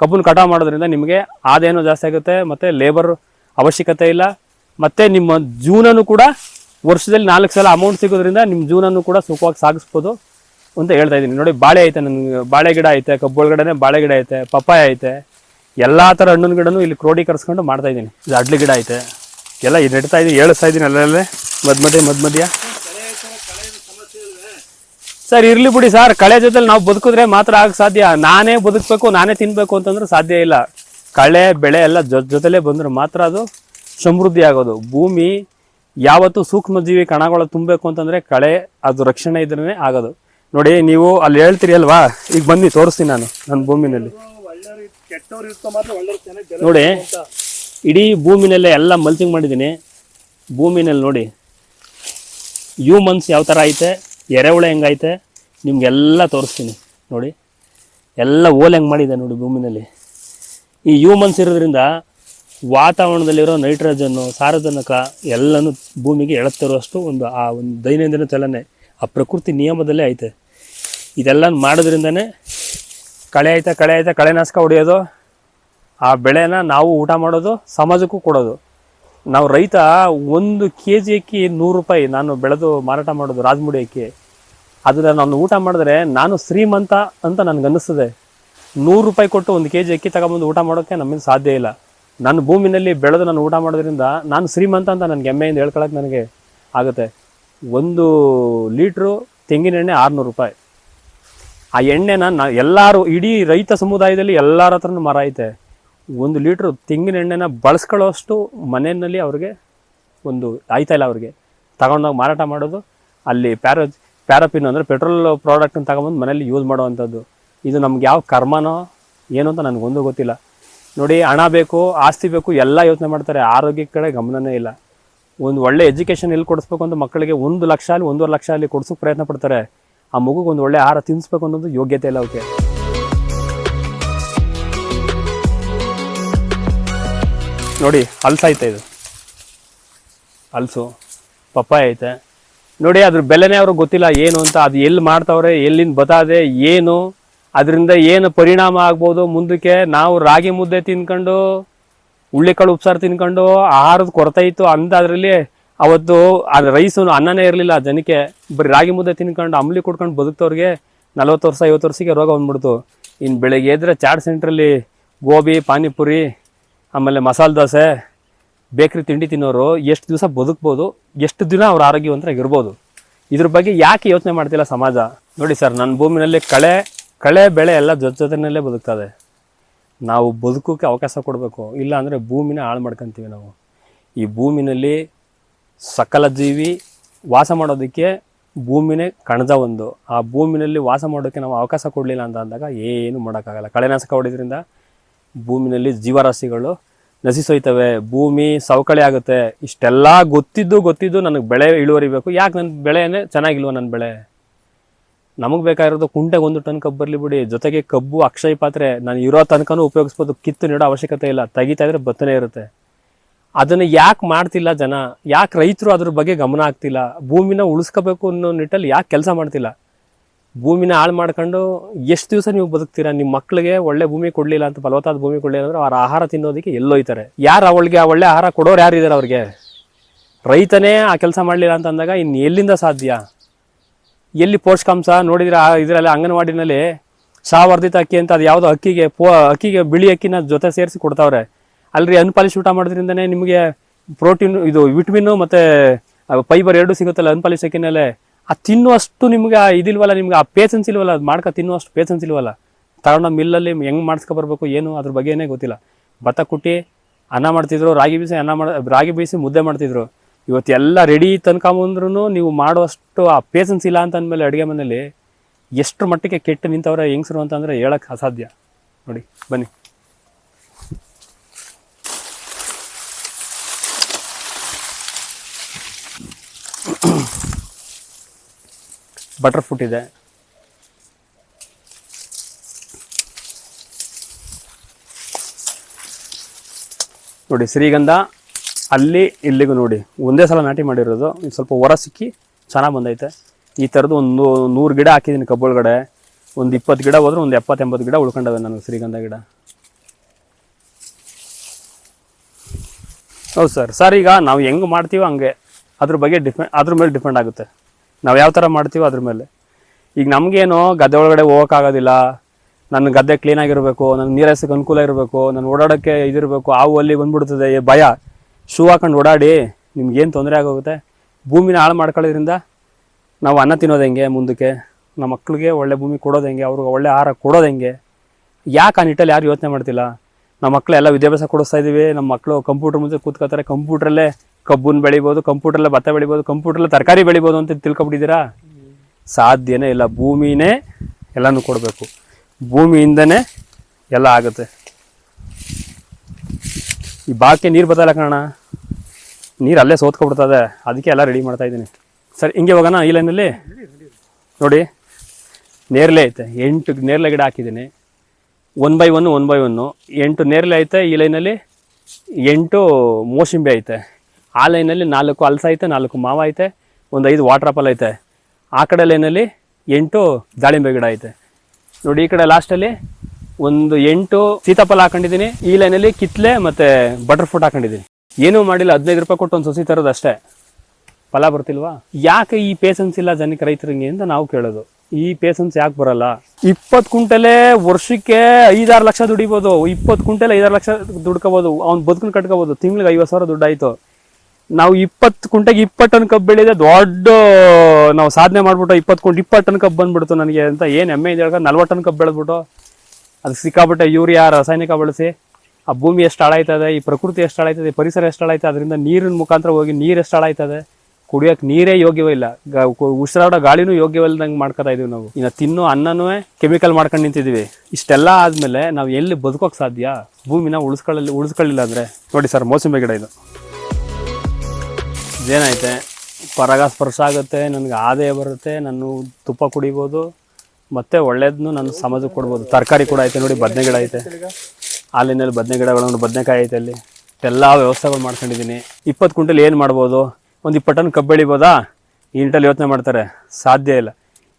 ಕಬ್ಬನ್ನ ಕಟಾವ್ ಮಾಡೋದ್ರಿಂದ ನಿಮಗೆ ಆದಾಯನೂ ಜಾಸ್ತಿ ಆಗುತ್ತೆ, ಮತ್ತು ಲೇಬರ್ ಅವಶ್ಯಕತೆ ಇಲ್ಲ. ಮತ್ತು ನಿಮ್ಮ ಜೀವನನೂ ಕೂಡ ವರ್ಷದಲ್ಲಿ ನಾಲ್ಕು ಸಲ ಅಮೌಂಟ್ ಸಿಗೋದ್ರಿಂದ ನಿಮ್ಮ ಜೀವನನೂ ಕೂಡ ಸುಖವಾಗಿ ಸಾಗಿಸ್ಬೋದು ಅಂತ ಹೇಳ್ತಾ ಇದ್ದೀನಿ. ನೋಡಿ, ಬಾಳೆ ಐತೆ ನನಗೆ. ಬಾಳೆ ಗಿಡ ಐತೆ, ಕಬ್ಬು ಒಳಗಡೆನೆ ಬಾಳೆ ಗಿಡ ಐತೆ, ಪಪ್ಪಾಯ ಐತೆ. ಎಲ್ಲ ಥರ ಹಣ್ಣಿನ ಗಿಡನೂ ಇಲ್ಲಿ ಕ್ರೋಢೀಕರಿಸ್ಕೊಂಡು ಮಾಡ್ತಾ ಇದ್ದೀನಿ. ಇದು ಅಡ್ಲಿ ಗಿಡ ಐತೆ. ಎಲ್ಲ ಇದು ನೆಡ್ತಾ ಇದ್ದೀನಿ ಏಳಿಸ್ತಾ ಇದ್ದೀನಿ ಅಲ್ಲಲ್ಲೇ. ಮಧ್ಯ ಮಧ್ಯ ಮಧ್ಯ ಸರ್, ಇರ್ಲಿ ಬಿಡಿ ಸರ್. ಕಳೆ ಜೊತೆಲಿ ನಾವು ಬದುಕಿದ್ರೆ ಮಾತ್ರ ಆಗ ಸಾಧ್ಯ. ನಾನೇ ಬದುಕಬೇಕು, ನಾನೇ ತಿನ್ಬೇಕು ಅಂತಂದ್ರೆ ಸಾಧ್ಯ ಇಲ್ಲ. ಕಳೆ, ಬೆಳೆ ಎಲ್ಲ ಜೊತೆಲೇ ಬಂದ್ರೆ ಮಾತ್ರ ಅದು ಸಮೃದ್ಧಿ ಆಗೋದು. ಭೂಮಿ, ಯಾವತ್ತು ಸೂಕ್ಷ್ಮಜೀವಿ ಕಣಗಳು ತುಂಬಬೇಕು ಅಂತಂದ್ರೆ ಕಳೆ ಅದು ರಕ್ಷಣೆ ಇದ್ರೇ ಆಗೋದು. ನೋಡಿ, ನೀವು ಅಲ್ಲಿ ಹೇಳ್ತೀರಿ ಅಲ್ವಾ? ಈಗ ಬನ್ನಿ, ತೋರಿಸ್ತೀನಿ ನಾನು, ನನ್ನ ಭೂಮಿನಲ್ಲಿ. ನೋಡಿ ಇಡೀ ಭೂಮಿನಲ್ಲೇ ಎಲ್ಲ ಮಲ್ಚಿಂಗ್ ಮಾಡಿದ್ದೀನಿ. ಭೂಮಿನಲ್ಲಿ ನೋಡಿ ಹ್ಯೂಮನ್ಸ್ ಯಾವ ಥರ ಐತೆ ಎರೆಹುಳ ಹೆಂಗೈತೆ ನಿಮಗೆಲ್ಲ ತೋರಿಸ್ತೀನಿ. ನೋಡಿ ಎಲ್ಲ ಓಲ್ ಹೆಂಗೆ ಮಾಡಿದೆ ನೋಡಿ ಭೂಮಿನಲ್ಲಿ. ಈ ಹ್ಯೂಮನ್ಸ್ ಇರೋದ್ರಿಂದ ವಾತಾವರಣದಲ್ಲಿರೋ ನೈಟ್ರೋಜನ್ನು ಸಾರಜನಕ ಎಲ್ಲನೂ ಭೂಮಿಗೆ ಎಳತ್ತಿರುವಷ್ಟು ಒಂದು ಆ ಒಂದು ದೈನಂದಿನ ಚಲನೆ ಆ ಪ್ರಕೃತಿ ನಿಯಮದಲ್ಲೇ ಐತೆ. ಇದೆಲ್ಲ ಮಾಡೋದ್ರಿಂದನೇ ಕಳೆ ಐತೆ ಕಳೆ ಐತೆ ಕಳೆನಾಶಕ ಹೊಡೆಯೋದು, ಆ ಬೆಳೆನ ನಾವು ಊಟ ಮಾಡೋದು, ಸಮಾಜಕ್ಕೂ ಕೊಡೋದು. ನಾವು ರೈತ ಒಂದು ಕೆ ಜಿ ಅಕ್ಕಿ ನೂರು ರೂಪಾಯಿ ನಾನು ಬೆಳೆದು ಮಾರಾಟ ಮಾಡೋದು ರಾಜಮುಡಿ ಅಕ್ಕಿ. ಅದನ್ನ ನಾನು ಊಟ ಮಾಡಿದ್ರೆ ನಾನು ಶ್ರೀಮಂತ ಅಂತ ನನಗೆ ಅನ್ನಿಸ್ತದೆ ನೂರು ರೂಪಾಯಿ ಕೊಟ್ಟು ಒಂದು ಕೆ ಜಿ ಅಕ್ಕಿ ತಗೊಂಬಂದು ಊಟ ಮಾಡೋಕ್ಕೆ ನಮ್ಮಿಂದ ಸಾಧ್ಯ ಇಲ್ಲ. ನನ್ನ ಭೂಮಿನಲ್ಲಿ ಬೆಳೆದು ನಾನು ಊಟ ಮಾಡೋದ್ರಿಂದ ನಾನು ಶ್ರೀಮಂತ ಅಂತ ನನಗೆ ಹೆಮ್ಮೆಯಿಂದ ಹೇಳ್ಕೊಳಕ್ಕೆ ನನಗೆ ಆಗುತ್ತೆ. ಒಂದು ಲೀಟ್ರು ತೆಂಗಿನ ಎಣ್ಣೆ ಆರುನೂರು ರೂಪಾಯಿ. ಆ ಎಣ್ಣೆನ ನಾ ಎಲ್ಲರೂ, ಇಡೀ ರೈತ ಸಮುದಾಯದಲ್ಲಿ ಎಲ್ಲರ ಹತ್ರನೂ ಮರ ಐತೆ. ಒಂದು ಲೀಟ್ರ್ ತೆಂಗಿನ ಎಣ್ಣೆನ ಬಳಸ್ಕೊಳ್ಳೋಷ್ಟು ಮನೆಯಲ್ಲಿ ಅವ್ರಿಗೆ ಒಂದು ಆಯ್ತಾ ಇಲ್ಲ ಅವ್ರಿಗೆ. ತಗೊಂಡೋಗಿ ಮಾರಾಟ ಮಾಡೋದು, ಅಲ್ಲಿ ಪ್ಯಾರ, ಪ್ಯಾರಪಿನ್ ಅಂದರೆ ಪೆಟ್ರೋಲ್ ಪ್ರಾಡಕ್ಟನ್ನು ತಗೊಂಬಂದು ಮನೇಲಿ ಯೂಸ್ ಮಾಡುವಂಥದ್ದು. ಇದು ನಮ್ಗೆ ಯಾವ ಕರ್ಮನೋ ಏನು ಅಂತ ನನಗೊಂದು ಗೊತ್ತಿಲ್ಲ. ನೋಡಿ, ಹಣ ಬೇಕು, ಆಸ್ತಿ ಬೇಕು, ಎಲ್ಲ ಯೋಚನೆ ಮಾಡ್ತಾರೆ. ಆರೋಗ್ಯ ಕಡೆ ಗಮನನೇ ಇಲ್ಲ. ಒಂದು ಒಳ್ಳೆ ಎಜುಕೇಷನ್ ಎಲ್ಲಿ ಕೊಡಿಸ್ಬೇಕು ಅಂತ ಮಕ್ಕಳಿಗೆ ಒಂದು ಲಕ್ಷ ಅಲ್ಲಿ, ಒಂದೂವರೆ ಲಕ್ಷ ಅಲ್ಲಿ ಕೊಡ್ಸೋಕೆ ಪ್ರಯತ್ನ ಪಡ್ತಾರೆ. ಆ ಮಗುಗೆ ಒಂದು ಒಳ್ಳೆ ಆಹಾರ ತಿನ್ನಿಸ್ಬೇಕು ಅನ್ನೋದು ಯೋಗ್ಯತೆ ಇಲ್ಲ ಅವಕ್ಕೆ ನೋಡಿ, ಹಲ್ಸ ಐತೆ ಇದು? ಹಲ್ಸು. ಪಪ್ಪಾಯ ಐತೆ. ನೋಡಿ, ಅದ್ರ ಬೆಲೆನೇ ಅವ್ರಿಗೆ ಗೊತ್ತಿಲ್ಲ ಏನು ಅಂತ. ಅದು ಎಲ್ಲಿ ಮಾಡ್ತಾವ್ರೆ, ಎಲ್ಲಿಂದ ಬತಾದೆ ಏನು, ಅದರಿಂದ ಏನು ಪರಿಣಾಮ ಆಗ್ಬೋದು ಮುಂದಕ್ಕೆ. ನಾವು ರಾಗಿ ಮುದ್ದೆ ತಿನ್ಕೊಂಡು, ಹುಳ್ಳಿಕಾಳು ಉಪ್ಸಾರು ತಿನ್ಕೊಂಡು, ಆಹಾರದ ಕೊರತೆ ಇತ್ತು. ಅಂತ ಅದರಲ್ಲಿ ಅವತ್ತು ಆ ರೈಸು ಅನ್ನನೇ ಇರಲಿಲ್ಲ. ಜನಕ್ಕೆ ಬರೀ ರಾಗಿ ಮುದ್ದೆ ತಿನ್ಕೊಂಡು ಅಂಬ್ಲಿ ಕುಡ್ಕೊಂಡು ಬದುಕ್ತವ್ರಿಗೆ ನಲ್ವತ್ತು ವರ್ಷ, ಐವತ್ತು ವರ್ಷಕ್ಕೆ ರೋಗ ಬಂದ್ಬಿಡ್ತು. ಇನ್ನು ಬೆಳಗ್ಗೆ ಎದ್ರೆ ಚಾಟ್ ಸೆಂಟ್ರಲ್ಲಿ ಗೋಬಿ, ಪಾನಿಪುರಿ, ಆಮೇಲೆ ಮಸಾಲೆ ದೋಸೆ, ಬೇಕ್ರಿ ತಿಂಡಿ ತಿನ್ನೋರು ಎಷ್ಟು ದಿವಸ ಬದುಕ್ಬೋದು, ಎಷ್ಟು ದಿನ ಅವ್ರ ಆರೋಗ್ಯವಂತರಾಗಿರ್ಬೋದು ಇದ್ರ ಬಗ್ಗೆ ಯಾಕೆ ಯೋಚನೆ ಮಾಡ್ತಿಲ್ಲ ಸಮಾಜ? ನೋಡಿ ಸರ್ ನನ್ನ ಭೂಮಿನಲ್ಲಿ ಕಳೆ ಕಳೆ ಬೆಳೆ ಎಲ್ಲ ಜೊತೆ ಜೊತೆನಲ್ಲೇ ಬದುಕ್ತದೆ. ನಾವು ಬದುಕೋಕ್ಕೆ ಅವಕಾಶ ಕೊಡಬೇಕು. ಇಲ್ಲ ಅಂದರೆ ಭೂಮಿನ ಹಾಳು ಮಾಡ್ಕೊತೀವಿ ನಾವು. ಈ ಭೂಮಿನಲ್ಲಿ ಸಕಲ ಜೀವಿ ವಾಸ ಮಾಡೋದಕ್ಕೆ ಭೂಮಿನೇ ಕಣಜ ಒಂದು. ಆ ಭೂಮಿನಲ್ಲಿ ವಾಸ ಮಾಡೋಕ್ಕೆ ನಾವು ಅವಕಾಶ ಕೊಡಲಿಲ್ಲ ಅಂತ ಅಂದಾಗ ಏನು ಮಾಡೋಕ್ಕಾಗಲ್ಲ. ಕಳೆನಾಶಕ ಹೊಡಿದ್ರಿಂದ ಭೂಮಿನಲ್ಲಿ ಜೀವರಾಶಿಗಳು ನಶಿಸೋಯ್ತವೆ. ಭೂಮಿ ಸವಕಳಿ ಆಗುತ್ತೆ. ಇಷ್ಟೆಲ್ಲ ಗೊತ್ತಿದ್ದು ಗೊತ್ತಿದ್ದು ನನಗೆ ಬೆಳೆ ಇಳುವರಿ ಬೇಕು. ಯಾಕೆ ನನ್ನ ಬೆಳೆನೇ ಚೆನ್ನಾಗಿಲ್ವ ನನ್ನ ಬೆಳೆ? ನಮಗೆ ಬೇಕಾಗಿರೋದು ಕುಂಟೆಗೆ ಒಂದು ಟನ್ ಕಬ್ಬು ಬರಲಿ ಬಿಡಿ. ಜೊತೆಗೆ ಕಬ್ಬು, ಅಕ್ಷಯ ಪಾತ್ರೆ, ನಾನು ಇರೋ ತನಕನೂ ಉಪಯೋಗಿಸ್ಬೋದು. ಕಿತ್ತು ನೀಡೋ ಅವಶ್ಯಕತೆ ಇಲ್ಲ. ತೆಗಿತಾ ಇದ್ರೆ ಬತ್ತನೇ ಇರುತ್ತೆ. ಅದನ್ನು ಯಾಕೆ ಮಾಡ್ತಿಲ್ಲ ಜನ? ಯಾಕೆ ರೈತರು ಅದ್ರ ಬಗ್ಗೆ ಗಮನ ಆಗ್ತಿಲ್ಲ ಭೂಮಿನ ಉಳಿಸ್ಕೋಬೇಕು ಅನ್ನೋ ನಿಟ್ಟಲ್ಲಿ ಯಾಕೆ ಕೆಲಸ ಮಾಡ್ತಿಲ್ಲ? ಭೂಮಿನ ಹಾಳು ಮಾಡ್ಕೊಂಡು ಎಷ್ಟು ದಿವಸ ನೀವು ಬದುಕ್ತೀರಾ? ನಿಮ್ಮ ಮಕ್ಕಳಿಗೆ ಒಳ್ಳೆ ಭೂಮಿ ಕೊಡಲಿಲ್ಲ ಅಂತ, ಫಲವತ್ತಾದ ಭೂಮಿ ಕೊಡಲಿಲ್ಲ ಅಂದ್ರೆ ಅವ್ರ ಆಹಾರ ತಿನ್ನೋದಕ್ಕೆ ಎಲ್ಲೋಯ್ತಾರೆ ಯಾರು ಅವಳಿಗೆ ಆ ಒಳ್ಳೆ ಆಹಾರ ಕೊಡೋರು ಯಾರು ಇದ್ದಾರೆ ಅವ್ರಿಗೆ? ರೈತನೇ ಆ ಕೆಲಸ ಮಾಡಲಿಲ್ಲ ಅಂತ ಅಂದಾಗ ಇನ್ನು ಎಲ್ಲಿಂದ ಸಾಧ್ಯ? ಎಲ್ಲಿ ಪೋಷಕಾಂಶ ನೋಡಿದ್ರೆ ಆ ಇದರಲ್ಲಿ ಅಂಗನವಾಡಿನಲ್ಲಿ ಸಾವರ್ಧಿತ ಅಕ್ಕಿ ಅಂತ ಅದು ಯಾವುದೋ ಅಕ್ಕಿಗೆ ಪೋ ಅಕ್ಕಿಗೆ ಬಿಳಿ ಅಕ್ಕಿನ ಜೊತೆ ಸೇರಿಸಿ ಕೊಡ್ತಾವ್ರೆ. ಅಲ್ರಿ ಅನ್ಪಾಲಿಶ್ ಊಟ ಮಾಡೋದ್ರಿಂದನೇ ನಿಮಗೆ ಪ್ರೋಟೀನ್ ಇದು ವಿಟಮಿನ್ ಮತ್ತು ಫೈಬರ್ ಎರಡು ಸಿಗುತ್ತಲ್ಲ ಅನ್ಪಾಲಿಶ್ ಆ ತಿನ್ನುವಷ್ಟು ನಿಮ್ಗೆ ಆ ಇದಿಲ್ವಲ್ಲ, ನಿಮ್ಗೆ ಆ ಪೇಷನ್ಸ್ ಇಲ್ವಲ್ಲ, ಅದು ಮಾಡ್ಕೊ ತಿನ್ನುವಷ್ಟು ಪೇಷನ್ಸ್ ಇಲ್ವಲ್ಲ. ತಗೊಂಡು ಮಿಲ್ಲಲ್ಲಿ ಹೆಂಗೆ ಮಾಡಿಸ್ಕೊ ಬರ್ಬೇಕು, ಏನು, ಅದ್ರ ಬಗ್ಗೆನೇ ಗೊತ್ತಿಲ್ಲ. ಭತ್ತ ಕುಟ್ಟಿ, ಅನ್ನ ಮಾಡ್ತಿದ್ರು, ರಾಗಿ ಬೀಸಿ ಅನ್ನ ಮಾಡ, ರಾಗಿ ಬೀಸಿ ಮುದ್ದೆ ಮಾಡ್ತಿದ್ರು. ಇವತ್ತು ಎಲ್ಲ ರೆಡಿ ತನ್ಕೊಂಬಂದ್ರೂ ನೀವು ಮಾಡುವಷ್ಟು ಆ ಪೇಷನ್ಸ್ ಇಲ್ಲ ಅಂತ ಅಂದಮೇಲೆ ಅಡುಗೆ ಮನೇಲಿ ಎಷ್ಟು ಮಟ್ಟಿಗೆ ಕೆಟ್ಟು ನಿಂತವ್ರೆ ಹೆಂಗಸರು ಅಂತಂದರೆ ಹೇಳೋಕ್ಕೆ ಅಸಾಧ್ಯ. ನೋಡಿ, ಬನ್ನಿ. ಬಟರ್ ಫ್ರೂಟ್ ಇದೆ. ನೋಡಿ, ಶ್ರೀಗಂಧ ಅಲ್ಲಿ ಇಲ್ಲಿಗೂ ನೋಡಿ, ಒಂದೇ ಸಲ ನಾಟಿ ಮಾಡಿರೋದು ಸ್ವಲ್ಪ ಹೊರ ಸಿಕ್ಕಿ ಚೆನ್ನಾಗಿ ಬಂದೈತೆ. ಈ ಥರದ್ದು ಒಂದು ನೂರು ಗಿಡ ಹಾಕಿದ್ದೀನಿ ಕಬ್ಬೊಳಗಡೆ. ಒಂದು ಇಪ್ಪತ್ತು ಗಿಡ ಹೋದ್ರೆ ಒಂದು ಎಪ್ಪತ್ತೆಂಬತ್ತು ಗಿಡ ಉಳ್ಕೊಂಡವೆ ನನಗೆ ಶ್ರೀಗಂಧ ಗಿಡ. ಹೌದು ಸರ್. ಸರ್, ಈಗ ನಾವು ಹೆಂಗೆ ಮಾಡ್ತೀವೋ ಹಂಗೆ. ಅದ್ರ ಬಗ್ಗೆ ಡಿಪೆಂಡ್ ಅದ್ರ ಮೇಲೆ ಡಿಪೆಂಡ್ ಆಗುತ್ತೆ. ನಾವು ಯಾವ ಥರ ಮಾಡ್ತೀವೋ ಅದ್ರ ಮೇಲೆ. ಈಗ ನಮಗೇನು ಗದ್ದೆ ಒಳಗಡೆ ಹೋಗೋಕ್ಕಾಗೋದಿಲ್ಲ. ನನ್ನ ಗದ್ದೆ ಕ್ಲೀನಾಗಿರಬೇಕು ನನ್ನ ನೀರಸಕ್ಕೆ ಅನುಕೂಲ ಇರಬೇಕು, ನಾನು ಓಡಾಡೋಕ್ಕೆ ಇದಿರಬೇಕು ಹಾವು ಅಲ್ಲಿ ಬಂದ್ಬಿಡ್ತದೆ ಭಯ. ಶೂ ಹಾಕೊಂಡು ಓಡಾಡಿ ನಿಮ್ಗೇನು ತೊಂದರೆ ಆಗೋಗುತ್ತೆ? ಭೂಮಿನ ಹಾಳು ಮಾಡ್ಕೊಳ್ಳೋದ್ರಿಂದ ನಾವು ಅನ್ನ ತಿನ್ನೋದು ಹೆಂಗೆ ಮುಂದಕ್ಕೆ? ನಮ್ಮ ಮಕ್ಳಿಗೆ ಒಳ್ಳೆ ಭೂಮಿ ಕೊಡೋದು ಹೆಂಗೆ? ಅವ್ರಿಗೆ ಒಳ್ಳೆ ಆಹಾರ ಕೊಡೋದು ಹೆಂಗೆ? ಯಾಕೆ ಆ ನಿಟ್ಟಲ್ಲಿ ಯಾರು ಯೋಚನೆ ಮಾಡ್ತಿಲ್ಲ? ನಮ್ಮ ಮಕ್ಕಳೆಲ್ಲ ವಿದ್ಯಾಭ್ಯಾಸ ಕೊಡಿಸ್ತಾ ಇದ್ದೀವಿ ನಮ್ಮ ಮಕ್ಕಳು ಕಂಪ್ಯೂಟರ್ ಮುಂದೆ ಕೂತ್ಕೋತಾರೆ ಕಂಪ್ಯೂಟ್ರಲ್ಲೇ ಕಬ್ಬುನ ಬೆಳಿಬೋದು ಕಂಪ್ಯೂಟ್ರಲ್ಲೇ ಭತ್ತ ಬೆಳಿಬೋದು ಕಂಪ್ಯೂಟ್ರಲ್ಲೇ ತರಕಾರಿ ಬೆಳಿಬೋದು ಅಂತ ತಿಳ್ಕೊಬಿಟ್ಟಿದ್ದೀರಾ? ಸಾಧ್ಯನೇ ಇಲ್ಲ. ಭೂಮಿನೇ ಎಲ್ಲನೂ ಕೊಡಬೇಕು. ಭೂಮಿಯಿಂದನೇ ಎಲ್ಲ ಆಗುತ್ತೆ. ಈ ಬಾಕಿ ನೀರು ಬರ್ತಲ್ಲ ಕಣ ನೀರು ಅಲ್ಲೇ ಸೋತ್ಕೊಬಿಡ್ತದೆ. ಅದಕ್ಕೆ ಎಲ್ಲ ರೆಡಿ ಮಾಡ್ತಾ ಇದ್ದೀನಿ. ಸರಿ, ಹಿಂಗೆ ಹೋಗೋಣ ಈ ಲೈನಲ್ಲಿ ನೋಡಿ, ನೇರಳೆ ಐತೆ. ಎಂಟು ನೇರಳೆ ಗಿಡ ಹಾಕಿದ್ದೀನಿ. One by one one by one. ಎಂಟು ನೇರಳೆ ಐತೆ ಈ ಲೈನಲ್ಲಿ ಎಂಟು ಮೋಸಂಬಿ ಐತೆ. ಆ ಲೈನಲ್ಲಿ ನಾಲ್ಕು ಅಲ್ಸ ಐತೆ, ನಾಲ್ಕು ಮಾವ ಐತೆ, ಒಂದು ಐದು ವಾಟರ್ ಆಪಲ್ ಐತೆ. ಆ ಕಡೆ ಲೈನಲ್ಲಿ ಎಂಟು ದಾಳಿಂಬೆ ಗಿಡ ಐತೆ. ನೋಡಿ, ಈ ಕಡೆ ಲಾಸ್ಟಲ್ಲಿ ಒಂದು ಎಂಟು ಸೀತಾಫಲ ಹಾಕೊಂಡಿದ್ದೀನಿ. ಈ ಲೈನಲ್ಲಿ ಕಿತ್ಲೆ ಮತ್ತು ಬಟರ್ ಫ್ರೂಟ್ ಹಾಕೊಂಡಿದ್ದೀನಿ. ಏನೂ ಮಾಡಿಲ್ಲ, ಹದಿನೈದು ರೂಪಾಯಿ ಕೊಟ್ಟು ಒಂದು ಸೊಸಿ ತರೋದು ಅಷ್ಟೇ. ಫಲ ಬರ್ತಿಲ್ವಾ? ಯಾಕೆ ಈ ಪೇಷನ್ಸ್ ಇಲ್ಲ ಜನಕ್ಕೆ, ರೈತರಿಗೆ ಅಂತ ನಾವು ಕೇಳೋದು. ಈ ಪೇಷನ್ಸ್ ಯಾಕೆ ಬರಲ್ಲ? ಇಪ್ಪತ್ತು ಕುಂಟಲೆ ವರ್ಷಕ್ಕೆ ಐದಾರು ಲಕ್ಷ ದುಡಿಬೋದು. ಇಪ್ಪತ್ತು ಕುಂಟಲೆ ಐದಾರು ಲಕ್ಷ ದುಡ್ಕೋಬೋದು. ಅವ್ನು ಬದುಕನ್ನು ಕಟ್ಕೋಬೋದು. ತಿಂಗ್ಳಿಗೆ ಐವತ್ತು ಸಾವಿರ ದುಡ್ಡು ಆಯಿತು. ನಾವು ಇಪ್ಪತ್ತು ಕುಂಟೆಗೆ ಇಪ್ಪತ್ತು ಟನ್ ಕಬ್ಬು ಬೆಳೆದ ದೊಡ್ಡ, ನಾವು ಸಾಧನೆ ಮಾಡ್ಬಿಟ್ಟು ಇಪ್ಪತ್ತು ಕುಂಟೆ ಇಪ್ಪತ್ತು ಟನ್ ಕಬ್ಬು ಬಂದ್ಬಿಡ್ತು ನನಗೆ ಅಂತ ಏನು ಹೆಮ್ಮೆ ಇದೆ ಹೇಳ್ಕೊಂಡು ನಲ್ವತ್ತು ಟನ್ ಕಬ್ಬು ಬೆಳೆದ್ಬಿಟ್ಟು ಅದಕ್ಕೆ ಸಿಕ್ಕಾಬಿಟ್ಟೆ ಯೂರಿಯಾ, ರಾಸಾಯನಿಕ ಬಳಸಿ ಆ ಭೂಮಿ ಎಷ್ಟು ಹಾಳಾಯ್ತದೆ, ಈ ಪ್ರಕೃತಿ ಎಷ್ಟು ಹಾಳಾಯ್ತದೆ ಪರಿಸರ ಎಷ್ಟು ಹಾಳಾಯ್ತದೆ, ಅದರಿಂದ ನೀರಿನ ಮುಖಾಂತರ ಹೋಗಿ ನೀರು ಎಷ್ಟು ಹಾಳಾಯ್ತದೆ, ಕುಡಿಯೋಕೆ ನೀರೇ ಯೋಗ್ಯವೇ ಇಲ್ಲ. ಗ- ಕು- ಉಸಿರಾಡೋ ಗಾಳಿನೂ ಯೋಗ್ಯವಿಲ್ಲದಂಗೆ ಮಾಡ್ಕೊತಾ ಇದೀವಿ ನಾವು. ಇನ್ನು ತಿನ್ನೋ ಅನ್ನನೂ ಕೆಮಿಕಲ್ ಮಾಡ್ಕೊಂಡು ನಿಂತಿದ್ದೀವಿ ಇಷ್ಟೆಲ್ಲ ಆದಮೇಲೆ ನಾವು ಎಲ್ಲಿ ಬದುಕೋಕೆ ಸಾಧ್ಯ? ಭೂಮಿನ ಉಳಿಸ್ಕೊಳ್ಳಿ, ಉಳಿಸ್ಕೊಳ್ಳಿಲ್ಲ ಅಂದರೆ. ನೋಡಿ ಸರ್, ಮೋಸಂಬಿ ಗಿಡ ಇದು. ಇದೇನೈತೆ? ಪರಾಗ ಸ್ಪರ್ಶ ಆಗುತ್ತೆ, ನನಗೆ ಆದಾಯ ಬರುತ್ತೆ, ನಾನು ತುಪ್ಪ ಕುಡಿಬೋದು, ಮತ್ತೆ ಒಳ್ಳೇದನ್ನು ನಾನು ಸಮಾಜಕ್ಕೆ ಕೊಡ್ಬೋದು. ತರಕಾರಿ ಕೂಡ ಐತೆ ನೋಡಿ, ಬದನೆ ಗಿಡ ಐತೆ. ಹಾಲಿನಲ್ಲಿ ಬದನೆ ಗಿಡಗಳು ನೋಡಿ ಬದನೆಕಾಯಿ ಐತೆ ಅಲ್ಲಿ. ಎಲ್ಲ ವ್ಯವಸ್ಥೆಗಳು ಮಾಡ್ಕೊಂಡಿದ್ದೀನಿ. ಇಪ್ಪತ್ತು ಕ್ವಿಂಟಲ್ ಏನು ಮಾಡ್ಬೋದು? ಒಂದು ಇಪ್ಪತ್ತು ಟನ್ ಕಬ್ಬು ಬೆಳಿಬೋದಾ? ಈ ಯೋಚನೆ ಮಾಡ್ತಾರೆ. ಸಾಧ್ಯ ಇಲ್ಲ.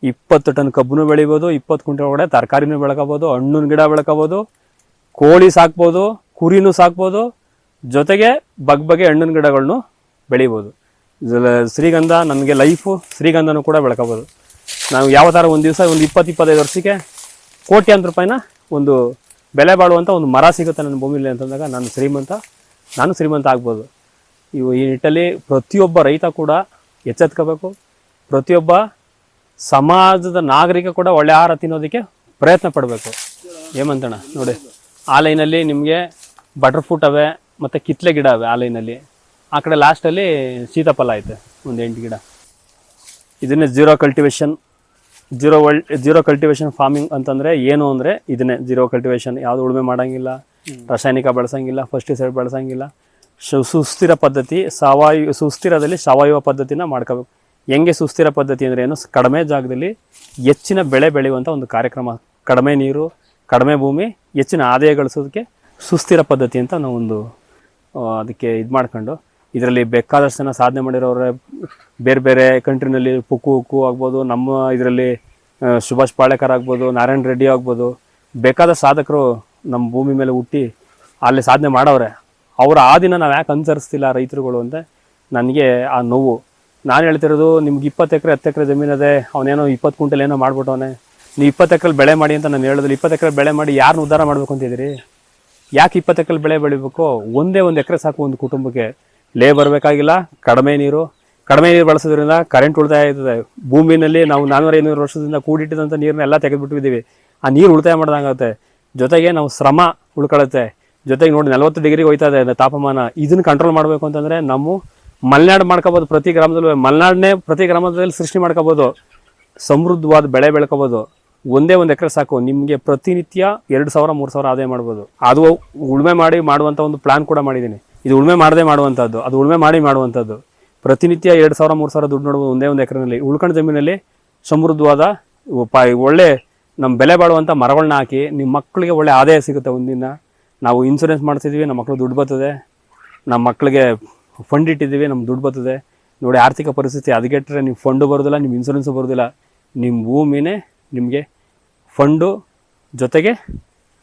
ಇಪ್ಪತ್ತು ಟನ್ ಕಬ್ಬನ್ನು ಬೆಳಿಬೋದು, ಇಪ್ಪತ್ತು ಕ್ವಿಂಟಲ್ ಒಳಗಡೆ ತರಕಾರಿನೂ ಬೆಳ್ಕೋಬೋದು, ಹಣ್ಣಿನ ಗಿಡ ಬೆಳ್ಕೋಬೋದು, ಕೋಳಿ ಸಾಕ್ಬೋದು, ಕುರಿನೂ ಸಾಕ್ಬೋದು. ಜೊತೆಗೆ ಬಗ್ ಬಗೆ ಹಣ್ಣಿನ ಗಿಡಗಳನ್ನು ಬೆಳಿಬೋದು. ಶ್ರೀಗಂಧ ನಮಗೆ ಲೈಫು ಶ್ರೀಗಂಧನೂ ಕೂಡ ಬೆಳ್ಕೋಬೋದು. ನಾವು ಯಾವ ಥರ ಒಂದು ದಿವಸ, ಒಂದು ಇಪ್ಪತ್ತು ಇಪ್ಪತ್ತೈದು ವರ್ಷಕ್ಕೆ ಕೋಟ್ಯಾಂತರ ರೂಪಾಯಿನ ಒಂದು ಬೆಲೆ ಬಾಳುವಂಥ ಒಂದು ಮರ ಸಿಗುತ್ತೆ ನನ್ನ ಭೂಮಿಲಿ ಅಂತಂದಾಗ ನಾನು ಶ್ರೀಮಂತ ನಾನು ಶ್ರೀಮಂತ ಆಗ್ಬೋದು. ಇವು ಈ ನಿಟ್ಟಲ್ಲಿ ಪ್ರತಿಯೊಬ್ಬ ರೈತ ಕೂಡ ಎಚ್ಚೆತ್ಕೋಬೇಕು. ಪ್ರತಿಯೊಬ್ಬ ಸಮಾಜದ ನಾಗರಿಕ ಕೂಡ ಒಳ್ಳೆ ಆಹಾರ ತಿನ್ನೋದಕ್ಕೆ ಪ್ರಯತ್ನ ಪಡಬೇಕು. ಏಮಂತಣ್ಣ ನೋಡಿ. ಆ ಲೈನಲ್ಲಿ ನಿಮಗೆ ಬಟರ್ಫ್ರೂಟ್ ಅವೆ ಮತ್ತು ಕಿತ್ಲೆ ಗಿಡ ಅವೆ ಆ ಲೈನಲ್ಲಿ ಆ ಕಡೆ ಲಾಸ್ಟಲ್ಲಿ ಸೀತಾಫಲ ಐತೆ ಒಂದು ಎಂಟು ಗಿಡ. ಇದನ್ನೇ zero cultivation zero world zero cultivation farming ಅಂತಂದರೆ ಏನು ಅಂದರೆ ಇದನ್ನೇ ಜೀರೋ ಕಲ್ಟಿವೇಶನ್ ಯಾವುದು ಉಳುಮೆ ಮಾಡೋಂಗಿಲ್ಲ ರಾಸಾಯನಿಕ ಬಳಸಂಗಿಲ್ಲ ಫಸ್ಟಿಸೈಡ್ ಬಳಸಂಗಿಲ್ಲ. ಸುಸ್ಥಿರ ಪದ್ಧತಿ ಸಾವಯವ ಸುಸ್ಥಿರದಲ್ಲಿ ಸಾವಯವ ಪದ್ಧತಿನ ಮಾಡ್ಕೋಬೇಕು. ಹೆಂಗೆ ಸುಸ್ಥಿರ ಪದ್ಧತಿ ಅಂದರೆ ಏನು? ಕಡಿಮೆ ಜಾಗದಲ್ಲಿ ಹೆಚ್ಚಿನ ಬೆಳೆ ಬೆಳೆಯುವಂಥ ಒಂದು ಕಾರ್ಯಕ್ರಮ. ಕಡಿಮೆ ನೀರು ಕಡಿಮೆ ಭೂಮಿ ಹೆಚ್ಚಿನ ಆದಾಯ ಗಳಿಸೋದಕ್ಕೆ ಸುಸ್ಥಿರ ಪದ್ಧತಿ ಅಂತ ನಾವು ಒಂದು ಅದಕ್ಕೆ ಇದು ಮಾಡ್ಕೊಂಡು ಇದರಲ್ಲಿ ಬೇಕಾದಷ್ಟು ಜನ ಸಾಧನೆ ಮಾಡಿರೋರೆ ಬೇರೆ ಬೇರೆ ಕಂಟ್ರಿನಲ್ಲಿ ಪುಕ್ಕು ಉಕ್ಕು ಆಗ್ಬೋದು, ನಮ್ಮ ಇದರಲ್ಲಿ ಸುಭಾಷ್ ಪಾಳೇಕರ್ ಆಗ್ಬೋದು, ನಾರಾಯಣ್ ರೆಡ್ಡಿ ಆಗ್ಬೋದು. ಬೇಕಾದ ಸಾಧಕರು ನಮ್ಮ ಭೂಮಿ ಮೇಲೆ ಹುಟ್ಟಿ ಅಲ್ಲಿ ಸಾಧನೆ ಮಾಡವ್ರೆ. ಅವರ ಆ ದಿನ ನಾವು ಯಾಕೆ ಅನುಸರಿಸ್ತಿಲ್ಲ ರೈತರುಗಳು ಅಂತ ನನಗೆ ಆ ನೋವು. ನಾನು ಹೇಳ್ತಿರೋದು ನಿಮ್ಗೆ ಇಪ್ಪತ್ತು ಎಕರೆ, ಹತ್ತು ಎಕರೆ ಜಮೀನಿದೆ ಅವನೇನೋ ಇಪ್ಪತ್ತು ಕ್ವಿಂಟಲ್ ಏನೋ ಮಾಡ್ಬಿಟ್ಟವನೆ. ನೀವು ಇಪ್ಪತ್ತು ಎಕರೆ ಬೆಳೆ ಮಾಡಿ ಅಂತ ನಾನು ಹೇಳಿದ್ರೆ ಇಪ್ಪತ್ತು ಎಕರೆ ಬೆಳೆ ಮಾಡಿ ಯಾರನ್ನ ಉದ್ಧಾರ ಮಾಡಬೇಕು ಅಂತಿದ್ದೀರಿ ಯಾಕೆ ಇಪ್ಪತ್ತು ಎಕರೆ ಬೆಳೆ ಬೆಳಿಬೇಕು? ಒಂದೇ ಒಂದು ಎಕರೆ ಸಾಕು ಒಂದು ಕುಟುಂಬಕ್ಕೆ. ಲೇಬರ್ ಬರಬೇಕಾಗಿಲ್ಲ, ಕಡಿಮೆ ನೀರು. ಕಡಿಮೆ ನೀರು ಬಳಸೋದ್ರಿಂದ ಕರೆಂಟ್ ಉಳಿತಾಯ ಆಯ್ತದೆ. ಭೂಮಿನಲ್ಲಿ ನಾವು ನಾನ್ನೂರ ಐನೂರು ವರ್ಷದಿಂದ ಕೂಡಿಟ್ಟಿದಂಥ ನೀರನ್ನ ಎಲ್ಲ ತೆಗೆದುಬಿಟ್ಟಿದ್ದೀವಿ ಆ ನೀರು ಉಳಿತಾಯ ಮಾಡ್ದಂಗಾಗುತ್ತೆ. ಜೊತೆಗೆ ನಾವು ಶ್ರಮ ಉಳ್ಕೊಳ್ಳುತ್ತೆ. ಜೊತೆಗೆ ನೋಡಿ ನಲವತ್ತು ಡಿಗ್ರಿಗೆ ಹೋಯ್ತಾ ಇದೆ ತಾಪಮಾನ. ಇದನ್ನು ಕಂಟ್ರೋಲ್ ಮಾಡಬೇಕು ಅಂತಂದರೆ ನಾವು ಮಲೆನಾಡು ಮಾಡ್ಕೋಬೋದು. ಪ್ರತಿ ಗ್ರಾಮದಲ್ಲೂ ಮಲೆನಾಡನ್ನೇ ಪ್ರತಿ ಗ್ರಾಮದಲ್ಲಿ ಸೃಷ್ಟಿ ಮಾಡ್ಕೋಬೋದು. ಸಮೃದ್ಧವಾದ ಬೆಳೆ ಬೆಳ್ಕೋಬೋದು. ಒಂದೇ ಒಂದು ಎಕರೆ ಸಾಕು. ನಿಮಗೆ ಪ್ರತಿನಿತ್ಯ ಎರಡು ಸಾವಿರ, ಮೂರು ಸಾವಿರ ಆದಾಯ ಮಾಡ್ಬೋದು. ಅದು ಉಳುಮೆ ಮಾಡಿ ಮಾಡುವಂಥ ಒಂದು ಪ್ಲ್ಯಾನ್ ಕೂಡ ಮಾಡಿದ್ದೀನಿ. ಇದು ಉಳುಮೆ ಮಾಡದೆ ಮಾಡುವಂಥದ್ದು ಅದು ಉಳುಮೆ ಮಾಡಿ ಮಾಡುವಂಥದ್ದು ಪ್ರತಿನಿತ್ಯ ಎರಡು ಸಾವಿರ, ಮೂರು ಸಾವಿರ ದುಡ್ಡು ನೋಡ್ಬೋದು ಒಂದೇ ಒಂದು ಎಕರೆನಲ್ಲಿ, ಉಳ್ಕೊಂಡ ಜಮೀನಲ್ಲಿ ಸಮೃದ್ಧವಾದ ಒಳ್ಳೆ ನಮ್ಮ ಬೆಲೆ ಬಾಳುವಂಥ ಮರಗಳನ್ನ ಹಾಕಿ ನಿಮ್ಮ ಮಕ್ಕಳಿಗೆ ಒಳ್ಳೆ ಆದಾಯ ಸಿಗುತ್ತೆ ಒಂದಿನ ನಾವು ಇನ್ಸೂರೆನ್ಸ್ ಮಾಡ್ತಿದ್ದೀವಿ ನಮ್ಮ ಮಕ್ಕಳು ದುಡ್ಡು ಬರ್ತದೆ. ನಮ್ಮ ಮಕ್ಕಳಿಗೆ ಫಂಡ್ ಇಟ್ಟಿದ್ದೀವಿ ನಮ್ಮ ದುಡ್ಡು ಬರ್ತದೆ. ನೋಡಿ, ಆರ್ಥಿಕ ಪರಿಸ್ಥಿತಿ ಅದಗೆಟ್ಟರೆ ನಿಮ್ಮ ಫಂಡು ಬರೋದಿಲ್ಲ ನಿಮ್ಮ ಇನ್ಸೂರೆನ್ಸು ಬರೋದಿಲ್ಲ. ನಿಮ್ಮ ಭೂಮಿನೇ ನಿಮಗೆ ಫಂಡು ಜೊತೆಗೆ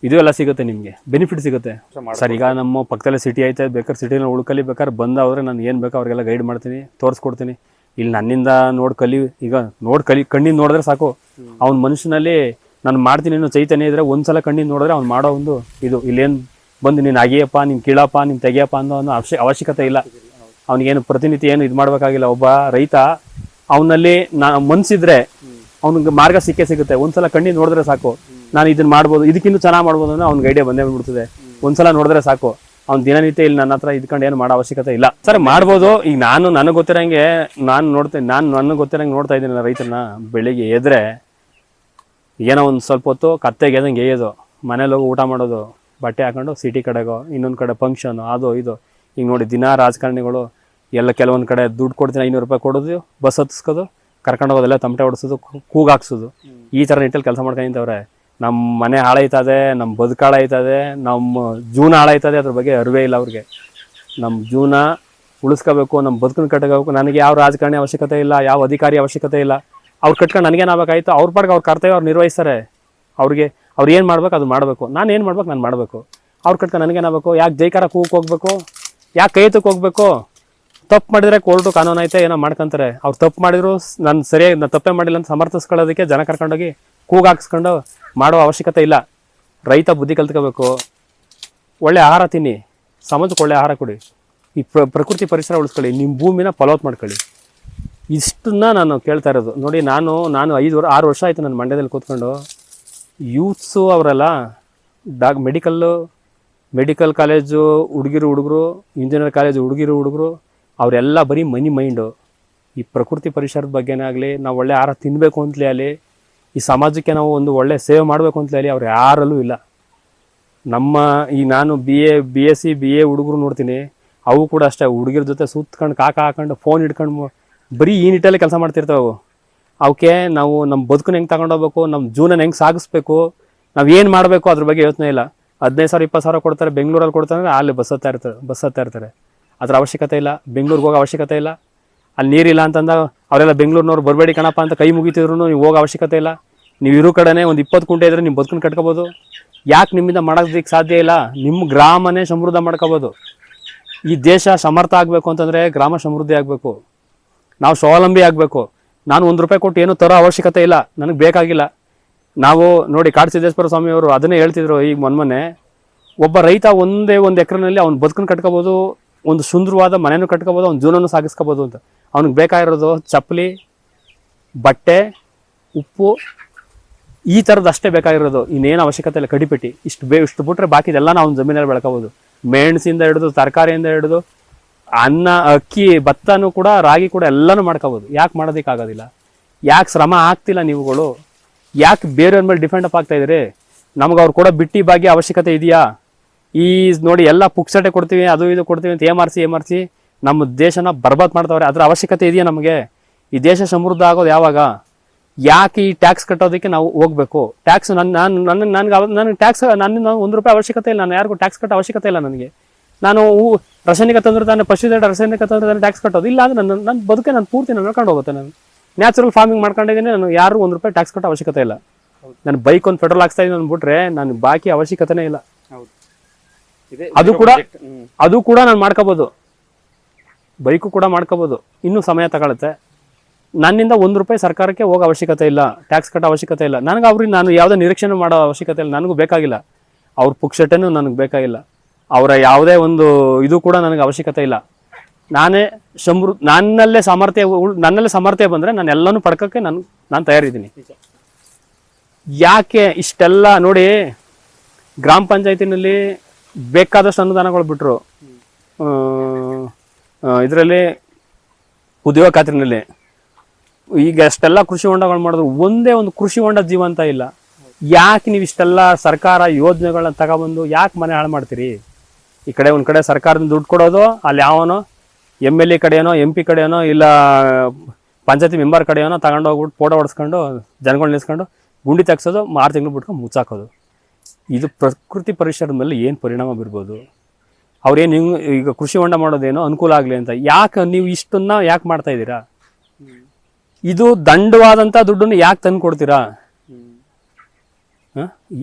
ಇದು ಎಲ್ಲ ಸಿಗುತ್ತೆ ನಿಮಗೆ. ಬೆನಿಫಿಟ್ ಸಿಗುತ್ತೆ. ಸರ್ ಈಗ ನಮ್ಮ ಪಕ್ಕದಲ್ಲೇ ಸಿಟಿ ಐತೆ ಬೇಕಾದ್ರೆ ಸಿಟಿನ ಉಳ್ಕಲಿ ಬೇಕಾದ್ರೆ ಬಂದವ್ರೆ ನಾನು ಏನು ಬೇಕೋ ಅವ್ರಿಗೆಲ್ಲ ಗೈಡ್ ಮಾಡ್ತೀನಿ ತೋರಿಸ್ಕೊಡ್ತೀನಿ. ಇಲ್ಲಿ ನನ್ನಿಂದ ನೋಡಿ ಕಲಿ ಈಗ ನೋಡಿ ಕಲಿ ಕಣ್ಣಿನ ನೋಡಿದ್ರೆ ಸಾಕು. ಅವ್ನ ಮನುಷ್ಯನಲ್ಲಿ ನಾನು ಮಾಡ್ತೀನಿ ಅನ್ನೋ ಚೈತನ್ಯ ಇದ್ರೆ ಒಂದ್ಸಲ ಕಣ್ಣಿನ ನೋಡಿದ್ರೆ ಅವ್ನು ಮಾಡೋ ಒಂದು ಇದು ಇಲ್ಲೇನು ಬಂದು ನೀನು ಅಗಿಯಪ್ಪ ನೀನು ಕೀಳಪ್ಪ ನೀನು ತೆಗಿಯಪ್ಪ ಅನ್ನೋ ಅನ್ನೋ ಅವಶ್ಯ ಅವಶ್ಯಕತೆ ಇಲ್ಲ. ಅವನಿಗೇನು ಪ್ರತಿನಿತ್ಯ ಏನು ಇದು ಮಾಡಬೇಕಾಗಿಲ್ಲ. ಒಬ್ಬ ರೈತ ಅವನಲ್ಲಿ ನಾ ಮನ್ಸಿದ್ರೆ ಅವ್ನಿಗೆ ಮಾರ್ಗ ಸಿಕ್ಕೇ ಸಿಗುತ್ತೆ. ಒಂದ್ಸಲ ಕಣ್ಣಿಂದ ನೋಡಿದ್ರೆ ಸಾಕು. ನಾನು ಇದನ್ನ ಮಾಡ್ಬೋದು, ಇದಕ್ಕಿಂತ ಚೆನ್ನಾಗಿ ಮಾಡ್ಬೋದು ಅಂದ್ರೆ ಅವ್ನಿಗೆ ಐಡಿಯಾ ಬಂದೇ ಬಂದ್ಬಿಡ್ತದೆ. ಒಂದ್ಸಲ ನೋಡಿದ್ರೆ ಸಾಕು. ಅವ್ನು ದಿನನಿತ್ಯ ಇಲ್ಲಿ ನನ್ನ ಹತ್ರ ಇದ್ಕೊಂಡು ಏನು ಮಾಡೋ ಅವಶ್ಯಕತೆ ಇಲ್ಲ. ಸರ್ ಮಾಡ್ಬೋದು. ಈಗ ನಾನು ನನಗೆ ಗೊತ್ತಿರಂಗೆ ನಾನು ನೋಡ್ತೇನೆ ನಾನು ನನಗೆ ಗೊತ್ತಿರಂಗೆ ನೋಡ್ತಾ ಇದ್ದೀನಿ ರೈತರನ್ನ ಬೆಳಿಗ್ಗೆ ಎದ್ರೆ ಏನೋ ಒಂದು ಸ್ವಲ್ಪ ಹೊತ್ತು ಕತ್ತೆಗೆ ಎದಂಗೆ ಏಯೋದು ಮನೇಲಿ ಹೋಗಿ ಊಟ ಮಾಡೋದು, ಬಟ್ಟೆ ಹಾಕೊಂಡು ಸಿಟಿ ಕಡೆಗೋ, ಇನ್ನೊಂದು ಕಡೆ ಫಂಕ್ಷನ್ ಅದು ಇದು. ಈಗ ನೋಡಿ ದಿನ ರಾಜಕಾರಣಿಗಳು ಎಲ್ಲ ಕೆಲವೊಂದು ಕಡೆ ದುಡ್ಡು ಕೊಡ್ತೀನಿ, ಐನೂರು ರೂಪಾಯಿ ಕೊಡೋದು, ಬಸ್ ಹತ್ತಿಸ್ಕೋದು ಕರ್ಕೊಂಡು ಹೋಗೋದೆಲ್ಲ ತಮಟೆ ಹೊಡಿಸೋದು ಕೂಗಾಕ್ಸೋದು. ಈ ಥರ ನಿಟ್ಟಲ್ಲಿ ಕೆಲಸ ಮಾಡ್ಕೊಂಡಿದ್ದವ್ರೆ ನಮ್ಮ ಮನೆ ಹಾಳಾಯ್ತದೆ ನಮ್ಮ ಬದುಕು ಹಾಳಾಯ್ತದೆ ನಮ್ಮ ಜೀವನ ಹಾಳಾಯ್ತದೆ ಅದ್ರ ಬಗ್ಗೆ ಅರಿವೇ ಇಲ್ಲ ಅವ್ರಿಗೆ. ನಮ್ಮ ಜೀವನ ಉಳಿಸ್ಕೋಬೇಕು ನಮ್ಮ ಬದುಕನ್ನು ಕಟ್ಕೋಬೇಕು ನನಗೆ ಯಾವ ರಾಜಕಾರಣಿ ಅವಶ್ಯಕತೆ ಇಲ್ಲ, ಯಾವ ಅಧಿಕಾರಿ ಅವಶ್ಯಕತೆ ಇಲ್ಲ. ಅವ್ರು ಕಟ್ಕೊಂಡು ನನಗೇನಾಗಬೇಕಾಯ್ತು ಅವ್ರ ಪಾಡ್ಗೆ ಅವ್ರ ಕರ್ತವ್ಯ ಅವ್ರು ನಿರ್ವಹಿಸ್ತಾರೆ. ಅವ್ರಿಗೆ ಅವ್ರು ಏನು ಮಾಡ್ಬೇಕು ಅದು ಮಾಡಬೇಕು. ನಾನು ಏನು ಮಾಡ್ಬೇಕು? ನಾನು ಮಾಡಬೇಕು. ಅವ್ರು ಕಟ್ಕೊಂಡು ನನಗೇನಾಗಬೇಕು ಯಾಕೆ ಜೈಕಾರ ಕೂಗಕ್ಕೆ ಹೋಗ್ಬೇಕು? ಯಾಕೆ ಕೈ ಎತ್ತಕ್ಕೆ ಹೋಗ್ಬೇಕು? ತಪ್ಪು ಮಾಡಿದ್ರೆ ಕೋರ್ಟು ಕಾನೂನು ಐತೆ ಏನೋ ಮಾಡ್ಕೊಂತಾರೆ. ಅವ್ರು ತಪ್ಪು ಮಾಡಿದ್ರು ನಾನು ಸರಿಯಾಗಿ, ನಾನು ತಪ್ಪೇ ಮಾಡಿಲ್ಲ ಅಂತ ಸಮರ್ಥಿಸ್ಕೊಳ್ಳೋದಕ್ಕೆ ಜನ ಕರ್ಕೊಂಡೋಗಿ ಕೂಗ್ ಹಾಕ್ಸ್ಕೊಂಡು ಮಾಡೋ ಅವಶ್ಯಕತೆ ಇಲ್ಲ. ರೈತ ಬುದ್ಧಿ ಕಲ್ತ್ಕೋಬೇಕು. ಒಳ್ಳೆ ಆಹಾರ ತಿನ್ನಿ. ಸಮಾಜಕ್ಕೆ ಒಳ್ಳೆ ಆಹಾರ ಕೊಡಿ. ಈ ಪ್ರ, ಪ್ರಕೃತಿ ಪರಿಸರ ಉಳಿಸ್ಕೊಳ್ಳಿ. ನಿಮ್ಮ ಭೂಮಿನ ಫಲವತ್ ಮಾಡ್ಕೊಳ್ಳಿ. ಇಷ್ಟನ್ನ ನಾನು ಕೇಳ್ತಾ ಇರೋದು. ನೋಡಿ, ನಾನು ನಾನು ಐದು ವರ್, ಆರು ವರ್ಷ ಆಯಿತು ನನ್ನ ಮಂಡ್ಯದಲ್ಲಿ ಕೂತ್ಕೊಂಡು. ಯೂತ್ಸು ಅವರೆಲ್ಲ ಡಾಗ್ ಮೆಡಿಕಲ್ಲು ಮೆಡಿಕಲ್ ಕಾಲೇಜು ಹುಡುಗಿರು, ಹುಡುಗರು ಇಂಜಿನಿಯರ್ ಕಾಲೇಜು ಹುಡುಗಿರು, ಹುಡುಗರು, ಅವರೆಲ್ಲ ಬರೀ ಮನಿ ಮೈಂಡು ಈ ಪ್ರಕೃತಿ ಪರಿಸರದ ಬಗ್ಗೆನೇ ಆಗಲಿ, ನಾವು ಒಳ್ಳೆ ಆಹಾರ ತಿನ್ನಬೇಕು ಅಂತಲೇ ಆಗಲಿ ಈ ಸಮಾಜಕ್ಕೆ ನಾವು ಒಂದು ಒಳ್ಳೆ ಸೇವೆ ಮಾಡಬೇಕು ಅಂತ ಹೇಳಿ ಅವ್ರು ಯಾರಲ್ಲೂ ಇಲ್ಲ. ನಮ್ಮ ಈ ನಾನು B A B S C B A ಹುಡುಗರು ನೋಡ್ತೀನಿ, ಅವು ಕೂಡ ಅಷ್ಟೇ, ಹುಡುಗಿರ ಜೊತೆ ಸುತ್ಕೊಂಡು ಕಾಕ ಹಾಕೊಂಡು ಫೋನ್ ಹಿಡ್ಕೊಂಡು ಬರೀ ಈ ನಿಟ್ಟಲ್ಲಿ ಕೆಲಸ ಮಾಡ್ತಿರ್ತಾವೆ ಅವು. ಅವಕ್ಕೆ ನಾವು ನಮ್ಮ ಬದುಕನ್ನ ಹೆಂಗೆ ತಗೊಂಡೋಗ್ಬೇಕು ನಮ್ಮ ಜೀವನ ಹೆಂಗೆ ಸಾಗಿಸ್ಬೇಕು, ನಾವು ಏನು ಮಾಡಬೇಕು ಅದ್ರ ಬಗ್ಗೆ ಯೋಚನೆ ಇಲ್ಲ. ಹದಿನೈದು ಸಾವಿರ, ಇಪ್ಪತ್ತು ಸಾವಿರ ಕೊಡ್ತಾರೆ, ಬೆಂಗಳೂರಲ್ಲಿ ಕೊಡ್ತಾರೆ ಅಂದರೆ ಅಲ್ಲಿ ಬಸ್ ಹತ್ತಾ ಇರ್ತಾರೆ ಬಸ್ ಹತ್ತಾ ಇರ್ತಾರೆ. ಅದ್ರ ಅವಶ್ಯಕತೆ ಇಲ್ಲ, ಬೆಂಗಳೂರಿಗೆ ಹೋಗೋ ಅವಶ್ಯಕತೆ ಇಲ್ಲ. ಅಲ್ಲಿ ನೀರಿಲ್ಲ ಅಂತಂದಾಗ ಅವರೆಲ್ಲ ಬೆಂಗಳೂರಿನವ್ರು ಬರಬೇಡಿ ಕಣಪ್ಪ ಅಂತ ಕೈ ಮುಗಿತಿದ್ರು, ನೀವು ಹೋಗೋ ಅವಶ್ಯಕತೆ ಇಲ್ಲ. ನೀವು ಇರೋ ಕಡೆನೇ ಒಂದು ಇಪ್ಪತ್ತು ಕುಂಟೆ ಇದ್ರೆ ನಿಮ್ಮ ಬದುಕನ್ನು ಕಟ್ಕೋಬೋದು. ಯಾಕೆ ನಿಮ್ಮಿಂದ ಮಾಡೋದಕ್ಕೆ ಸಾಧ್ಯ ಇಲ್ಲ? ನಿಮ್ಮ ಗ್ರಾಮನೇ ಸಮೃದ್ಧ ಮಾಡ್ಕೋಬೋದು. ಈ ದೇಶ ಸಮರ್ಥ ಆಗಬೇಕು ಅಂತಂದರೆ ಗ್ರಾಮ ಸಮೃದ್ಧಿ ಆಗಬೇಕು. ನಾವು ಸ್ವಾವಲಂಬಿ ಆಗಬೇಕು. ನಾನು ಒಂದು ರೂಪಾಯಿ ಕೊಟ್ಟು ಏನೂ ತರೋ ಅವಶ್ಯಕತೆ ಇಲ್ಲ. ನನಗೆ ಬೇಕಾಗಿಲ್ಲ. ನಾವು ನೋಡಿ ಕಾಡು ಸಿದ್ದೇಶ್ವರ ಸ್ವಾಮಿಯವರು ಅದನ್ನೇ ಹೇಳ್ತಿದ್ರು ಈಗ ಮೊನ್ನೆ ಒಬ್ಬ ರೈತ ಒಂದೇ ಒಂದು ಎಕರೆನಲ್ಲಿ ಅವ್ನು ಬದುಕನ್ನು ಕಟ್ಕೋಬೋದು, ಒಂದು ಸುಂದರವಾದ ಮನೆಯನ್ನು ಕಟ್ಕೋಬೋದು, ಅವ್ನ ಜೀವನನೂ ಸಾಗಿಸ್ಕೋಬೋದು ಅಂತ. ಅವ್ನಿಗೆ ಬೇಕಾಗಿರೋದು ಚಪ್ಪಲಿ, ಬಟ್ಟೆ, ಉಪ್ಪು ಈ ಥರದ್ದು ಅಷ್ಟೇ ಬೇಕಾಗಿರೋದು. ಇನ್ನೇನು ಅವಶ್ಯಕತೆ ಇಲ್ಲ. ಕಡಿಪೆಟ್ಟಿ. ಇಷ್ಟು ಬೇ ಇಷ್ಟು ಬಿಟ್ರೆ ಬಾಕಿದೆಲ್ಲ ನಾವು ಜಮೀನಲ್ಲಿ ಬೆಳ್ಕೋಬೋದು. ಮೆಣಸಿಂದ ಹಿಡಿದು, ತರಕಾರಿಯಿಂದ ಹಿಡಿದು, ಅನ್ನ, ಅಕ್ಕಿ, ಭತ್ತನೂ ಕೂಡ, ರಾಗಿ ಕೂಡ ಎಲ್ಲನೂ ಮಾಡ್ಕೋಬೋದು. ಯಾಕೆ ಮಾಡೋದಕ್ಕಾಗೋದಿಲ್ಲ. ಯಾಕೆ ಶ್ರಮ ಆಗ್ತಿಲ್ಲ ನೀವುಗಳು? ಯಾಕೆ ಬೇರೆಯವ್ರ ಮೇಲೆ ಡಿಫೆಂಡ್ ಅಪ್ ಆಗ್ತಾ ಇದ್ರಿ ನಮ್ಗೆ ಅವ್ರು ಕೂಡ ಬಿಟ್ಟಿ ಭಾಗ್ಯ ಅವಶ್ಯಕತೆ ಇದೆಯಾ? ಈ ನೋಡಿ ಎಲ್ಲ ಪುಕ್ಸಟೆ ಕೊಡ್ತೀವಿ, ಅದು ಇದು ಕೊಡ್ತೀವಿ ಅಂತ ಏಮಾರಿಸಿ ಏಮಾರಿಸಿ ನಮ್ಮ ದೇಶನ ಬರ್ಬಾದ್ ಮಾಡ್ತಾವ್ರೆ. ಅದ್ರ ಅವಶ್ಯಕತೆ ಇದೆಯಾ ನಮಗೆ? ಈ ದೇಶ ಸಮೃದ್ಧ ಆಗೋದು ಯಾವಾಗ? ಯಾಕೆ ಈ ಟ್ಯಾಕ್ಸ್ ಕಟ್ಟೋದಕ್ಕೆ ನಾವು ಹೋಗ್ಬೇಕು? ಟ್ಯಾಕ್ಸ್ ನನ್ನ ನಾನು ನನ್ನ ನನಗೆ ನನಗೆ ಟ್ಯಾಕ್ಸ್ ನನ್ನ ಒಂದು ರೂಪಾಯಿ ಅವಶ್ಯಕತೆ ಇಲ್ಲ. ನಾನು ಯಾರಿಗೂ ಟ್ಯಾಕ್ಸ್ ಕಟ್ಟೋ ಅವಶ್ಯಕತೆ ಇಲ್ಲ ನನಗೆ. ನಾನು ರಾಸಾಯನಿಕ ತಂದ್ರೆ ತಾನೆ ಪಶುಧನ ರಾಸಾಯನಿಕ ತಂದ್ರೆ ತಾನೆ ಟ್ಯಾಕ್ಸ್ ಕಟ್ಟೋದು. ಇಲ್ಲ ಅಂದ್ರೆ ನನ್ನ ನನ್ನ ಬದುಕೆ ನಾನು ಪೂರ್ತಿ ನಾನು ನಡ್ಕೊಂಡು ಹೋಗುತ್ತೆ ನಾನು. ನ್ಯಾಚುರಲ್ ಫಾರ್ಮಿಂಗ್ ಮಾಡ್ಕೊಂಡಿದ್ದೀನಿ ನಾನು ಯಾರು ಒಂದು ರೂಪಾಯಿ ಟ್ಯಾಕ್ಸ್ ಕಟ್ಟೋ ಅವಶ್ಯಕತೆ ಇಲ್ಲ. ನಾನು ಬೈಕ್ ಒಂದು ಪೆಟ್ರೋಲ್ ಹಾಕ್ಸ್ತಾ ಇದ್ದೀನಿ ಅಂದ್ಬಿಟ್ರೆ ನಾನು ಬಾಕಿ ಅವಶ್ಯಕತೆನೇ ಇಲ್ಲ. ಅದು ಕೂಡ ಅದು ಕೂಡ ನಾನು ಮಾಡ್ಕೋಬೋದು. ಬೈಕು ಕೂಡ ಮಾಡ್ಕೋಬೋದು. ಇನ್ನೂ ಸಮಯ ತಗೊಳುತ್ತೆ. ನನ್ನಿಂದ ಒಂದು ರೂಪಾಯಿ ಸರ್ಕಾರಕ್ಕೆ ಹೋಗೋ ಅವಶ್ಯಕತೆ ಇಲ್ಲ ಟ್ಯಾಕ್ಸ್ ಕಟ್ಟೋ ಅವಶ್ಯಕತೆ ಇಲ್ಲ. ನನಗೆ ಅವ್ರಿಗೆ ನಾನು ಯಾವುದೇ ನಿರೀಕ್ಷಣೆ ಮಾಡೋ ಅವಶ್ಯಕತೆ ಇಲ್ಲ, ನನಗೂ ಬೇಕಾಗಿಲ್ಲ. ಅವ್ರ ಪುಕ್ಷಟೆನೂ ನನಗೆ ಬೇಕಾಗಿಲ್ಲ. ಅವರ ಯಾವುದೇ ಒಂದು ಇದು ಕೂಡ ನನಗೆ ಅವಶ್ಯಕತೆ ಇಲ್ಲ. ನಾನೇ ಸಮೃ ನನ್ನಲ್ಲೇ ಸಾಮರ್ಥ್ಯ ನನ್ನಲ್ಲೇ ಸಾಮರ್ಥ್ಯ ಬಂದರೆ ನಾನು ಎಲ್ಲನೂ ಪಡ್ಕೋಕ್ಕೆ ನಾನು ನಾನು ತಯಾರಿದ್ದೀನಿ. ಯಾಕೆ ಇಷ್ಟೆಲ್ಲ ನೋಡಿ ಗ್ರಾಮ ಪಂಚಾಯತಿನಲ್ಲಿ ಬೇಕಾದಷ್ಟು ಅನುದಾನಗಳು ಬಿಟ್ಟರು ಇದರಲ್ಲಿ ಉದ್ಯೋಗ ಖಾತ್ರಿನಲ್ಲಿ. ಈಗ ಅಷ್ಟೆಲ್ಲ ಕೃಷಿ ಹೊಂಡಗಳು ಮಾಡಿದ್ರು, ಒಂದೇ ಒಂದು ಕೃಷಿ ಹೊಂಡ ಜೀವಂತ ಇಲ್ಲ. ಯಾಕೆ ನೀವು ಇಷ್ಟೆಲ್ಲ ಸರ್ಕಾರ ಯೋಜನೆಗಳನ್ನ ತಗೊಬಂದು ಯಾಕೆ ಮನೆ ಹಾಳು ಮಾಡ್ತೀರಿ? ಈ ಕಡೆ ಒಂದು ಕಡೆ ಸರ್ಕಾರದಿಂದ ದುಡ್ಡು ಕೊಡೋದು, ಅಲ್ಲಿ ಯಾವನೋ ಎಂ ಎಲ್ ಎ ಕಡೆಯೋ ಎಂ ಪಿ ಕಡೆಯೋ ಇಲ್ಲ ಪಂಚಾಯತಿ ಮೆಂಬರ್ ಕಡೆಯೋ ತಗೊಂಡು ಹೋಗ್ಬಿಟ್ಟು ಫೋಟೋ ಹೊಡ್ಸ್ಕೊಂಡು ಜನಗಳು ನಿಲ್ಸ್ಕೊಂಡು ಗುಂಡಿ ತೆಗ್ಸೋದು ಮಾರು ತಿಂಗಳು ಬಿಟ್ಕೊಂಡು ಮುಚ್ಚಾಕೋದು. ಇದು ಪ್ರಕೃತಿ ಪರಿಸರದ ಮೇಲೆ ಏನು ಪರಿಣಾಮ ಬೀರ್ಬೋದು? ಅವ್ರೇನು ಹಿಂಗೆ ಈಗ ಕೃಷಿ ಹೊಂಡ ಮಾಡೋದೇನೋ ಅನುಕೂಲ ಆಗಲಿ ಅಂತ, ಯಾಕೆ ನೀವು ಇಷ್ಟನ್ನು ಯಾಕೆ ಮಾಡ್ತಾ ಇದ್ದೀರಾ? ಇದು ದಂಡವಾದಂಥ ದುಡ್ಡನ್ನು ಯಾಕೆ ತಂದು ಕೊಡ್ತೀರಾ?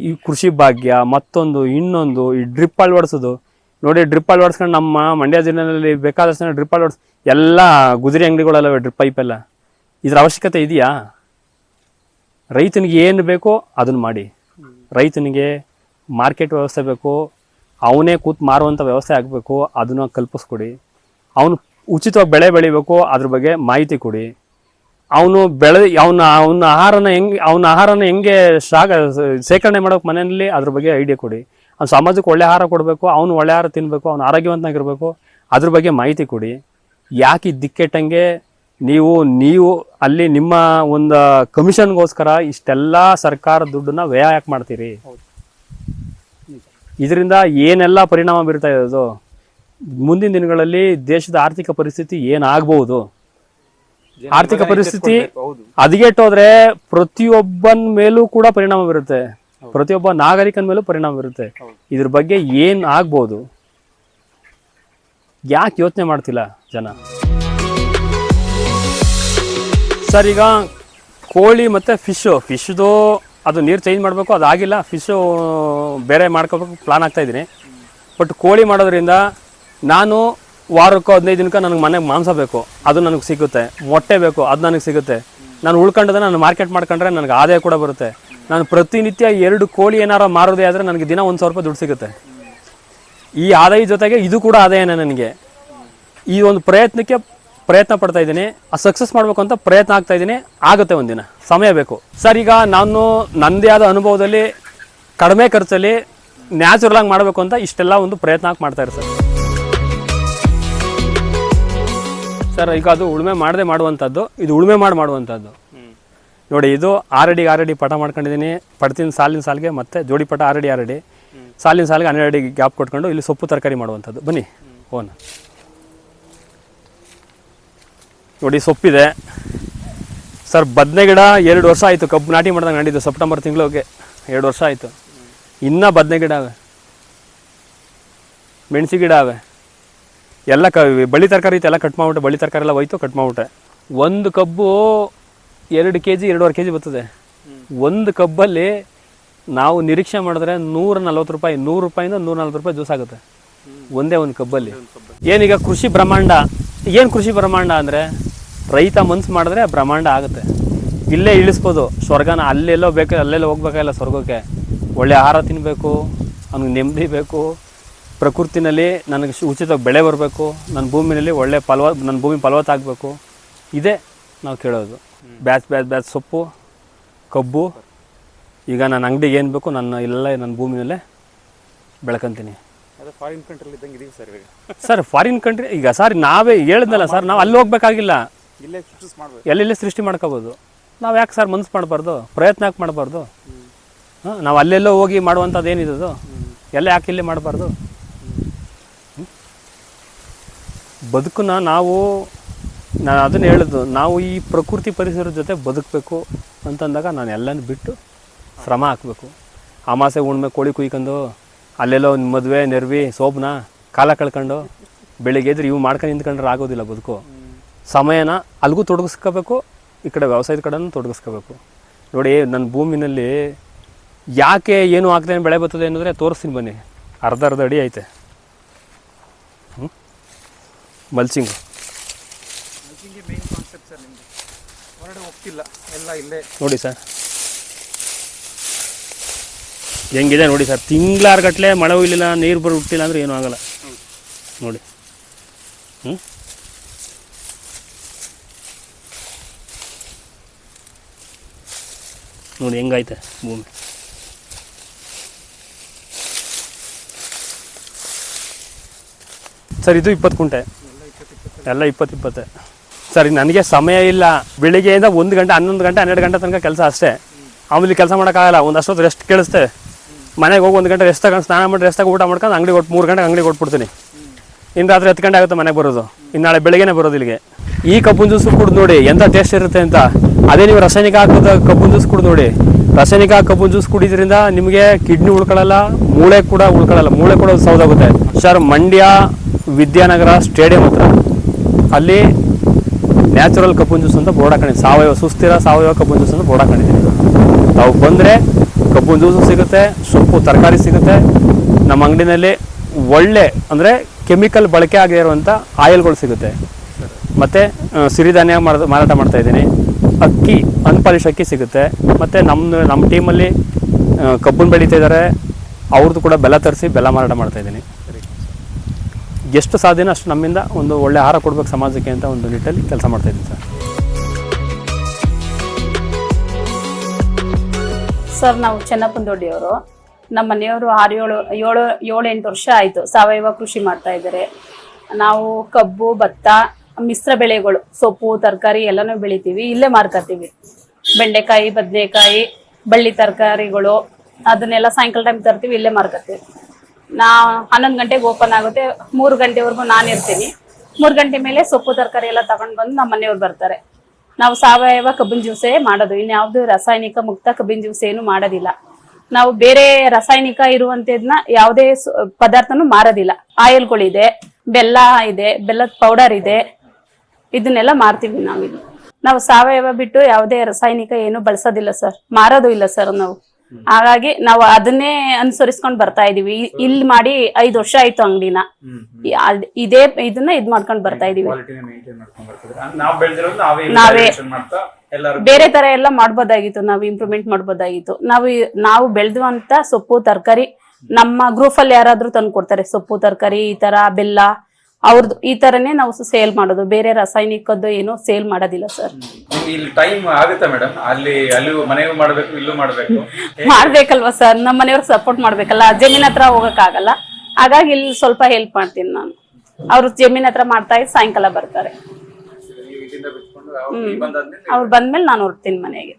ಈ ಕೃಷಿ ಭಾಗ್ಯ, ಮತ್ತೊಂದು, ಇನ್ನೊಂದು, ಈ ಡ್ರಿಪ್ ಅಳವಡಿಸೋದು. ನೋಡಿ, ಡ್ರಿಪ್ ಅಳವಡಿಸ್ಕೊಂಡು ನಮ್ಮ ಮಂಡ್ಯ ಜಿಲ್ಲೆಯಲ್ಲಿ ಬೇಕಾದಷ್ಟು ಡ್ರಿಪ್ ಅಳವಡಿಸ್ ಎಲ್ಲ ಗುಜರಿ ಅಂಗಡಿಗಳಲ್ಲವೆ ಡ್ರಿಪ್ ಪೈಪ್ ಎಲ್ಲ. ಇದ್ರ ಅವಶ್ಯಕತೆ ಇದೆಯಾ? ರೈತನಿಗೆ ಏನು ಬೇಕೋ ಅದನ್ನು ಮಾಡಿ. ರೈತನಿಗೆ ಮಾರ್ಕೆಟ್ ವ್ಯವಸ್ಥೆ ಬೇಕು, ಅವನೇ ಕೂತ್ ಮಾರುವಂಥ ವ್ಯವಸ್ಥೆ ಆಗಬೇಕು, ಅದನ್ನು ಕಲ್ಪಿಸ್ಕೊಡಿ. ಅವನು ಉಚಿತವಾಗಿ ಬೆಳೆ ಬೆಳಿಬೇಕು, ಅದ್ರ ಬಗ್ಗೆ ಮಾಹಿತಿ ಕೊಡಿ. ಅವನು ಬೆಳೆ, ಅವನ ಅವನ ಆಹಾರನ ಹೆಂಗೆ, ಅವನ ಆಹಾರನ ಹೆಂಗೆ ಶಾಗ ಶೇಖರಣೆ ಮಾಡೋಕೆ ಮನೆಯಲ್ಲಿ ಅದ್ರ ಬಗ್ಗೆ ಐಡಿಯಾ ಕೊಡಿ. ಅವ್ನು ಸಮಾಜಕ್ಕೆ ಒಳ್ಳೆ ಆಹಾರ ಕೊಡಬೇಕು, ಅವನು ಒಳ್ಳೆ ಆಹಾರ ತಿನ್ನಬೇಕು ಅವ್ನು ಆರೋಗ್ಯವಂತನಾಗಿರ್ಬೇಕು, ಅದ್ರ ಬಗ್ಗೆ ಮಾಹಿತಿ ಕೊಡಿ. ಯಾಕೆ ದಿಕ್ಕೆಟ್ಟಂಗೆ ನೀವು ನೀವು ಅಲ್ಲಿ ನಿಮ್ಮ ಒಂದು ಕಮಿಷನ್ಗೋಸ್ಕರ ಇಷ್ಟೆಲ್ಲ ಸರ್ಕಾರ ದುಡ್ಡನ್ನ ವ್ಯಯ ಯಾಕೆ ಮಾಡ್ತೀರಿ? ಇದರಿಂದ ಏನೆಲ್ಲ ಪರಿಣಾಮ ಬೀರ್ತಾ ಇರೋದು? ಮುಂದಿನ ದಿನಗಳಲ್ಲಿ ದೇಶದ ಆರ್ಥಿಕ ಪರಿಸ್ಥಿತಿ ಏನಾಗಬಹುದು ಆರ್ಥಿಕ ಪರಿಸ್ಥಿತಿ ಹೌದು. ಹದಗೆಟ್ಟೋದ್ರೆ ಪ್ರತಿಯೊಬ್ಬನ ಮೇಲೂ ಕೂಡ ಪರಿಣಾಮ ಬೀರುತ್ತೆ. ಪ್ರತಿಯೊಬ್ಬ ನಾಗರಿಕನ ಮೇಲೂ ಪರಿಣಾಮ ಬೀರುತ್ತೆ. ಇದ್ರ ಬಗ್ಗೆ ಏನ್ ಆಗ್ಬೋದು? ಯಾಕೆ ಯೋಚನೆ ಮಾಡ್ತಿಲ್ಲ ಜನ? ಸರ್ ಈಗ ಕೋಳಿ ಮತ್ತೆ ಫಿಶು. ಫಿಶ್ದು ಅದು ನೀರು ಚೇಂಜ್ ಮಾಡಬೇಕು ಅದು ಆಗಿಲ್ಲ. ಫಿಶು ಬೇರೆ ಮಾಡ್ಕೋಬೇಕು ಪ್ಲಾನ್ ಆಗ್ತಾ ಇದ್ದೀನಿ. ಬಟ್ ಕೋಳಿ ಮಾಡೋದ್ರಿಂದ ನಾನು ವಾರಕ್ಕೋ ಹದಿನೈದು ದಿನಕ್ಕೆ ನನಗೆ ಮನೆಗೆ ಮಾಂಸ ಬೇಕು, ಅದು ನನಗೆ ಸಿಗುತ್ತೆ, ಮೊಟ್ಟೆ ಬೇಕು, ಅದು ನನಗೆ ಸಿಗುತ್ತೆ. ನಾನು ಉಳ್ಕೊಂಡದ ನಾನು ಮಾರ್ಕೆಟ್ ಮಾಡ್ಕೊಂಡ್ರೆ ನನಗೆ ಆದಾಯ ಕೂಡ ಬರುತ್ತೆ. ನಾನು ಪ್ರತಿನಿತ್ಯ ಎರಡು ಕೋಳಿ ಏನಾರ ಮಾರೋದೇ ಆದರೆ ನನಗೆ ದಿನ ಒಂದು ಸಾವಿರ ರೂಪಾಯಿ ದುಡ್ಡು ಸಿಗುತ್ತೆ. ಈ ಆದಾಯ ಜೊತೆಗೆ ಇದು ಕೂಡ ಆದಾಯನೇ ನನಗೆ. ಈ ಒಂದು ಪ್ರಯತ್ನಕ್ಕೆ ಪ್ರಯತ್ನ ಪಡ್ತಾ ಇದ್ದೀನಿ. ಆ ಸಕ್ಸಸ್ ಮಾಡಬೇಕು ಅಂತ ಪ್ರಯತ್ನ ಆಗ್ತಾ ಇದ್ದೀನಿ. ಆಗುತ್ತೆ ಒಂದಿನ ಸಮಯ ಬೇಕು. ಸರ್, ಈಗ ನಾನು ನನ್ನದೇ ಆದ ಅನುಭವದಲ್ಲಿ, ಕಡಿಮೆ ಖರ್ಚಲ್ಲಿ ನ್ಯಾಚುರಲ್ ಆಗಿ ಮಾಡಬೇಕು ಅಂತ ಇಷ್ಟೆಲ್ಲ ಒಂದು ಪ್ರಯತ್ನ ಹಾಕಿ ಮಾಡ್ತಾ ಇರ್ತಾರೆ ಸರ್ ಈಗ ಅದು ಉಳುಮೆ ಮಾಡದೆ ಮಾಡುವಂಥದ್ದು ಇದು ಉಳುಮೆ ಮಾಡಿ ಮಾಡುವಂಥದ್ದು. ನೋಡಿ ಇದು ಆರಡಿ ಆರಡಿ ಪಟ ಮಾಡ್ಕೊಂಡಿದ್ದೀನಿ. ಪಡ್ತಿನ ಸಾಲಿನ ಸಾಲಿಗೆ ಮತ್ತೆ ಜೋಡಿ ಪಟ ಆರಡಿ ಆರಡಿ. ಸಾಲಿನ ಸಾಲಿಗೆ ಹನ್ನೆರಡು ಅಡಿ ಗ್ಯಾಪ್ ಕೊಟ್ಕೊಂಡು ಇಲ್ಲಿ ಸೊಪ್ಪು ತರಕಾರಿ ಮಾಡುವಂಥದ್ದು. ಬನ್ನಿ ಓನ್. ನೋಡಿ ಸೊಪ್ಪಿದೆ. ಸರ್ ಬದನೆ ಗಿಡ ಎರಡು ವರ್ಷ ಆಯಿತು. ಕಬ್ಬು ನಾಟಿ ಮಾಡ್ದಂಗೆ ನಾಡಿದ್ದು ಸೆಪ್ಟೆಂಬರ್ ತಿಂಗಳಿಗೆ ಎರಡು ವರ್ಷ ಆಯಿತು. ಇನ್ನೂ ಬದನೆ ಗಿಡ ಅವೆ. ಮೆಣಸಿ ಗಿಡ ಅವೆ. ಎಲ್ಲ ಕ ಬಳ್ಳಿ ತರಕಾರಿ ಇತ್ತು ಎಲ್ಲ ಕಟ್ ಮಾಡ್ಬಿಟ್ಟೆ, ಬಳ್ಳಿ ತರಕಾರಿ ಎಲ್ಲ ಹೋಯ್ತು ಕಟ್ ಮಾಡ್ಬಿಟ್ಟೆ. ಒಂದು ಕಬ್ಬು ಎರಡು ಕೆ ಜಿ ಎರಡೂವರೆ ಕೆ ಜಿ ಬರ್ತದೆ. ಒಂದು ಕಬ್ಬಲ್ಲಿ ನಾವು ನಿರೀಕ್ಷೆ ಮಾಡಿದ್ರೆ ನೂರ ನಲ್ವತ್ತು ರೂಪಾಯಿ, ನೂರು ರೂಪಾಯಿಂದ ನೂರ ನಲ್ವತ್ತು ರೂಪಾಯಿ ಜ್ಯೂಸ್ ಆಗುತ್ತೆ. ಒಂದೇ ಒಂದು ಕಬ್ಬಲ್ಲಿ. ಏನೀಗ ಕೃಷಿ ಬ್ರಹ್ಮಾಂಡ, ಏನು ಕೃಷಿ ಬ್ರಹ್ಮಾಂಡ ಅಂದರೆ ರೈತ ಮನ್ಸು ಮಾಡಿದ್ರೆ ಬ್ರಹ್ಮಾಂಡ ಆಗುತ್ತೆ. ಇಲ್ಲೇ ಇಳಿಸ್ಬೋದು, ಸ್ವರ್ಗನ ಅಲ್ಲೆಲ್ಲೋ ಬೇಕು, ಅಲ್ಲೆಲ್ಲೋ ಹೋಗ್ಬೇಕಾಗಿಲ್ಲ ಸ್ವರ್ಗಕ್ಕೆ. ಒಳ್ಳೆ ಆಹಾರ ತಿನ್ನಬೇಕು ಅವ್ನಿಗೆ ನೆಮ್ಮದಿ ಬೇಕು. ಪ್ರಕೃತಿನಲ್ಲಿ ನನಗೆ ಉಚಿತವಾಗಿ ಬೆಳೆ ಬರಬೇಕು ನನ್ನ ಭೂಮಿನಲ್ಲಿ ಒಳ್ಳೆ ಫಲವ ನನ್ನ ಭೂಮಿ ಫಲವತ್ತಾಗಬೇಕು ಇದೇ ನಾವು ಕೇಳೋದು. ಬ್ಯಾಚ್ ಬ್ಯಾಚ್ ಬ್ಯಾಚ್ ಸೊಪ್ಪು ಕಬ್ಬು ಈಗ ನನ್ನ ಅಂಗಡಿಗೆ ಏನು ಬೇಕು ನನ್ನ ಎಲ್ಲ ನನ್ನ ಭೂಮಿನಲ್ಲೇ ಬೆಳ್ಕೊಂತೀನಿ. ಫಾರಿನ್ ಕಂಟ್ರಿ ಇದ್ದಂಗೆ ಇದೀವಿ ಸರ್ ಸರ್ ಫಾರಿನ್ ಕಂಟ್ರಿ ಈಗ ಸರ್ ನಾವೇ ಹೇಳಿದ್ನಲ್ಲ ಸರ್ ನಾವು ಅಲ್ಲಿ ಹೋಗ್ಬೇಕಾಗಿಲ್ಲ. ಇಲ್ಲೇ ಸೃಷ್ಟಿ ಮಾಡ್ಬೇಕು. ಎಲ್ಲೆಲ್ಲೇ ಸೃಷ್ಟಿ ಮಾಡ್ಕೋಬೋದು. ನಾವು ಯಾಕೆ ಸರ್ ಮನ್ಸು ಮಾಡಬಾರ್ದು? ಪ್ರಯತ್ನ ಯಾಕೆ ಮಾಡಬಾರ್ದು? ಹಾಂ ನಾವು ಅಲ್ಲೆಲ್ಲೋ ಹೋಗಿ ಮಾಡುವಂಥದ್ದು ಏನಿದು ಎಲ್ಲ ಯಾಕೆ ಇಲ್ಲಿ ಮಾಡಬಾರ್ದು? ಬದುಕನ್ನ ನಾವು, ನಾನು ಅದನ್ನು ಹೇಳಿದ್ದು ನಾವು ಈ ಪ್ರಕೃತಿ ಪರಿಸರದ ಜೊತೆ ಬದುಕಬೇಕು ಅಂತಂದಾಗ ನಾನು ಎಲ್ಲನೂ ಬಿಟ್ಟು ಶ್ರಮ ಹಾಕಬೇಕು. ಅಮಾಸೆ ಹುಣ್ಮೆ ಕೋಳಿ ಕುಯ್ಕೊಂಡು ಅಲ್ಲೆಲ್ಲೋ ಮದುವೆ, ನೆರವಿ ಸೋಬ್ನ ಕಾಲ ಕಳ್ಕೊಂಡು ಬೆಳಿಗ್ಗೆ ಎದ್ರೆ ಇವು ಮಾಡ್ಕೊಂಡು ನಿಂತ್ಕೊಂಡ್ರೆ ಆಗೋದಿಲ್ಲ ಬದುಕು. ಸಮಯನ ಅಲ್ಲಿಗೂ ತೊಡಗಿಸ್ಕೋಬೇಕು, ಈ ಕಡೆ ವ್ಯವಸಾಯದ ಕಡೆನೂ ತೊಡಗಿಸ್ಕೋಬೇಕು. ನೋಡಿ, ನನ್ನ ಭೂಮಿನಲ್ಲಿ ಯಾಕೆ ಏನು ಆಗ್ತೇನೆ ಬೆಳೆ ಬರ್ತದೆ ಅನ್ನೋದ್ರೆ ತೋರಿಸ್ತೀನಿ ಬನ್ನಿ. ಅರ್ಧ ಅರ್ಧ ಅಡಿ ಐತೆ. ಮಲ್ಚಿಂಗ್ ಮಲ್ಚಿಂಗ್ಗೆ ಮೇನ್ ಕಾನ್ಸೆಪ್ಟ್ ಸರ್ ನಿಮಗೆ ಹೊರಗಡೆ ಹೋಗ್ತಿಲ್ಲ ಎಲ್ಲ ಇಲ್ಲೇ. ನೋಡಿ ಸರ್ ಹೆಂಗಿದೆ ನೋಡಿ ಸರ್ ತಿಂಗಳಾರ್ಗಟ್ಲೆ ಮಳೆ ಹೋಗ್ಲಿಲ್ಲ ನೀರು ಬರ ಹುಟ್ಟಿಲ್ಲ ಅಂದ್ರೆ ಏನೂ ಆಗಲ್ಲ. ನೋಡಿ. ಹ್ಞೂ ನೋಡಿ ಹೆಂಗೈತೆ ಭೂಮಿ. ಸರ್ ಇದು ಇಪ್ಪತ್ತು ಕುಂಟೆ. ಎಲ್ಲ ಇಪ್ಪತ್ತು ಇಪ್ಪತ್ತೆ ಸರ್ ನನಗೆ ಸಮಯ ಇಲ್ಲ. ಬೆಳಿಗ್ಗೆಯಿಂದ ಒಂದು ಗಂಟೆ, ಹನ್ನೊಂದು ಗಂಟೆ, ಹನ್ನೆರಡು ಗಂಟೆ ತನಕ ಕೆಲಸ ಅಷ್ಟೇ. ಆಮೇಲೆ ಕೆಲಸ ಮಾಡೋಕ್ಕಾಗಲ್ಲ, ಒಂದು ಅಷ್ಟೊತ್ತು ರೆಸ್ಟ್ ಕೇಳಿಸ್ತೆ. ಮನೆಗೆ ಹೋಗಿ ಒಂದು ಗಂಟೆ ರೆಸ್ಟ್ ತಗೊಂಡು ಸ್ನಾನ ಮಾಡಿ ರೆಸ್ಟ್ ಊಟ ಮಾಡ್ಕೊಂಡು ಅಂಗಡಿ ಕೊಟ್ಟು ಮೂರು ಗಂಟೆಗೆ ಅಂಗಡಿ ಕೊಟ್ಬಿಡ್ತೀನಿ ಇನ್ನು ರಾತ್ರಿ ಹತ್ತು ಗಂಟೆ ಆಗುತ್ತೆ ಮನೆಗೆ ಬರೋದು. ಇನ್ನು ನಾಳೆ ಬೆಳಗ್ಗೆನೇ ಬರೋದು ಇಲ್ಲಿಗೆ. ಈ ಕಬ್ಬಿನ ಜ್ಯೂಸು ಕುಡ್ದು ನೋಡಿ ಎಂಥ ಟೇಸ್ಟ್ ಇರುತ್ತೆ ಅಂತ. ಅದೇ ನೀವು ರಾಸಾಯನಿಕ ಹಾಕಿದ ಕಬ್ಬುನ ಜ್ಯೂಸ್ ಕುಡ್ದು ನೋಡಿ. ರಾಸಾಯನಿಕ ಕಬ್ಬಿನ ಜ್ಯೂಸ್ ಕುಡಿದ್ರಿಂದ ನಿಮಗೆ ಕಿಡ್ನಿ ಉಳ್ಕೊಳ್ಳಲ್ಲ ಮೂಳೆ ಕೂಡ ಉಳ್ಕೊಳ್ಳಲ್ಲ ಮೂಳೆ ಕೂಡ ಸೌದಾಗುತ್ತೆ. ಸರ್, ಮಂಡ್ಯ ವಿದ್ಯಾನಗರ ಸ್ಟೇಡಿಯಂ ಹತ್ರ. ಅಲ್ಲಿ ನ್ಯಾಚುರಲ್ ಕಬ್ಬುನ್ ಜ್ಯೂಸ್ ಅಂತ ಬೋರ್ಡ್ ಹಾಕೊಂಡಿದ್ದೀನಿ. ಸಾವಯವ, ಸುಸ್ಥಿರ ಸಾವಯವ ಕಬ್ಬನ್ ಜ್ಯೂಸ್ ಅಂತ ಬೋರ್ಡ್ ಹಾಕೊಂಡಿದ್ದೀನಿ. ತಾವು ಬಂದರೆ ಕಬ್ಬುನ ಜ್ಯೂಸು ಸಿಗುತ್ತೆ, ಸೊಪ್ಪು, ತರಕಾರಿ ಸಿಗುತ್ತೆ. ನಮ್ಮ ಅಂಗಡಿನಲ್ಲಿ ಒಳ್ಳೆ ಅಂದರೆ ಕೆಮಿಕಲ್ ಬಳಕೆ ಆಗದೇ ಇರುವಂಥ ಆಯಿಲ್ಗಳು ಸಿಗುತ್ತೆ. ಮತ್ತು ಸಿರಿಧಾನ್ಯ ಮಾರ ಮಾರಾಟ ಮಾಡ್ತಾ ಇದ್ದೀನಿ. ಅಕ್ಕಿ, ಅನ್ಪಾಲಿಶ್ ಅಕ್ಕಿ ಸಿಗುತ್ತೆ. ಮತ್ತು ನಮ್ಮ ನಮ್ಮ ಟೀಮಲ್ಲಿ ಕಬ್ಬನ್ನು ಬೆಳೀತಾ ಇದ್ದಾರೆ. ಅವ್ರದ್ದು ಕೂಡ ಬೆಲ್ಲ ತರಿಸಿ ಬೆಲ್ಲ ಮಾರಾಟ ಮಾಡ್ತಾ ಇದ್ದೀನಿ. ಸರಿ ಎಷ್ಟು ಸಾಧ್ಯನೋ ಅಷ್ಟು ನಮ್ಮಿಂದ ಒಂದು ಒಳ್ಳೆ ಆಹಾರ ಕೊಡ್ಬೇಕು ಸಮಾಜಕ್ಕೆ ಅಂತ ಒಂದು ನಿಟ್ಟಲ್ಲಿ ಕೆಲಸ ಮಾಡ್ತಾ ಇದ್ದೀನಿ ಸರ್. ಸರ್, ನಾವು ಚೆನ್ನಪ್ಪನದೊಡ್ಡಿಯವರು ನಮ್ಮ ಮನೆಯವರು ಆರು, ಏಳು ಏಳು ಏಳು, ಎಂಟು ವರ್ಷ ಆಯಿತು ಸಾವಯವ ಕೃಷಿ ಮಾಡ್ತಾ ಇದ್ದಾರೆ. ನಾವು ಕಬ್ಬು, ಭತ್ತ, ಮಿಶ್ರ ಬೆಳೆಗಳು, ಸೊಪ್ಪು, ತರಕಾರಿ ಎಲ್ಲನೂ ಬೆಳಿತೀವಿ. ಇಲ್ಲೇ ಮಾರ್ಕೋತೀವಿ ಬೆಂಡೆಕಾಯಿ, ಬದನೆಕಾಯಿ, ಬಳ್ಳಿ ತರಕಾರಿಗಳು, ಅದನ್ನೆಲ್ಲ ಸಾಯಂಕಾಲ ಟೈಮ್ ತರ್ತೀವಿ, ಇಲ್ಲೇ ಮಾರ್ಕತ್ತೀವಿ. ನಾ ಹನ್ನೊಂದು ಗಂಟೆಗೆ ಓಪನ್ ಆಗುತ್ತೆ. ಮೂರು ಗಂಟೆವರೆಗೂ ನಾನು ಇರ್ತೀನಿ. ಮೂರು ಗಂಟೆ ಮೇಲೆ ಸೊಪ್ಪು, ತರಕಾರಿ ಎಲ್ಲ ತಗೊಂಡು ಬಂದು ನಮ್ಮ ಮನೆಯವ್ರು ಬರ್ತಾರೆ. ನಾವು ಸಾವಯವ ಕಬ್ಬಿನ ಜ್ಯೂಸೇ ಮಾಡೋದು. ಇನ್ಯಾವುದು ರಾಸಾಯನಿಕ ಮುಕ್ತ ಕಬ್ಬಿನ ಜ್ಯೂಸ್ ಏನು ಮಾಡೋದಿಲ್ಲ. ನಾವು ಬೇರೆ ರಾಸಾಯನಿಕ ಇರುವಂತದ್ನ ಯಾವುದೇ ಪದಾರ್ಥನೂ ಮಾರೋದಿಲ್ಲ. ಆಯಿಲ್ಗಳಿದೆ, ಬೆಲ್ಲ ಇದೆ, ಬೆಲ್ಲದ ಪೌಡರ್ ಇದೆ. ಇದನ್ನೆಲ್ಲ ಮಾರ್ತೀವಿ ನಾವಿಲ್ಲಿ. ನಾವು ಸಾವಯವ ಬಿಟ್ಟು ಯಾವುದೇ ರಾಸಾಯನಿಕ ಏನು ಬಳಸೋದಿಲ್ಲ ಸರ್. ಮಾರೋದು ಇಲ್ಲ ಸರ್ ನಾವು. ಹಾಗಾಗಿ ನಾವು ಅದನ್ನೇ ಅನುಸರಿಸ್ಕೊಂಡ್ ಬರ್ತಾ ಇದೀವಿ. ಇಲ್ಲಿ ಮಾಡಿ ಐದು ವರ್ಷ ಆಯ್ತು ಅಂಗಡಿನ. ಇದೇ ಇದನ್ನ ಇದ್ ಮಾಡ್ಕೊಂಡ್ ಬರ್ತಾ ಇದೀವಿ. ನಾವು ಬೇರೆ ತರ ಎಲ್ಲ ಮಾಡ್ಬೋದಾಗಿತ್ತು. ನಾವು ಇಂಪ್ರೂವ್ಮೆಂಟ್ ಮಾಡ್ಬೋದಾಗಿತ್ತು. ನಾವು ನಾವು ಬೆಳೆದುವಂತ ಸೊಪ್ಪು ತರಕಾರಿ ನಮ್ಮ ಗ್ರೂಪ್ ಅಲ್ಲಿ ಯಾರಾದ್ರೂ ತಂದು ಕೊಡ್ತಾರೆ ಸೊಪ್ಪು ತರಕಾರಿ ಈ ತರ ಬೆಲ್ಲ ಅವ್ರದ್ದು ಈ ತರನೇ ನಾವು ಸೇಲ್ ಮಾಡೋದು. ಬೇರೆ ರಾಸಾಯನಿಕದ್ದು ಏನು ಸೇಲ್ ಮಾಡೋದಿಲ್ಲ ಸರ್. ಇಲ್ಲಿ ಟೈಮ್ ಆಗುತ್ತಾ ಮೇಡಮ್. ಅಲ್ಲಿ ಅಲ್ಲಿ ಮನೆಗೂ ಮಾಡ್ಬೇಕು ಇಲ್ಲೂ ಮಾಡ್ಬೇಕು. (laughs) ಮಾಡ್ಬೇಕಲ್ವಾ ಸರ್? ನಮ್ಮ ಮನೆಯವ್ರಿಗೆ ಸಪೋರ್ಟ್ ಮಾಡ್ಬೇಕಲ್ಲ. ಜಮೀನ್ ಹತ್ರ ಹೋಗಕ್ಕಾಗಲ್ಲ. ಹಾಗಾಗಿ ಇಲ್ಲಿ ಸ್ವಲ್ಪ ಹೆಲ್ಪ್ ಮಾಡ್ತೀನಿ ನಾನು. ಅವ್ರು ಜಮೀನ್ ಹತ್ರ ಮಾಡ್ತಾ ಇದ್ದು ಸಾಯಂಕಾಲ ಬರ್ತಾರೆ. ಅವ್ರು ಬಂದ್ಮೇಲೆ ನಾನು ಹೊರ್ತೀನಿ ಮನೆಗೆ.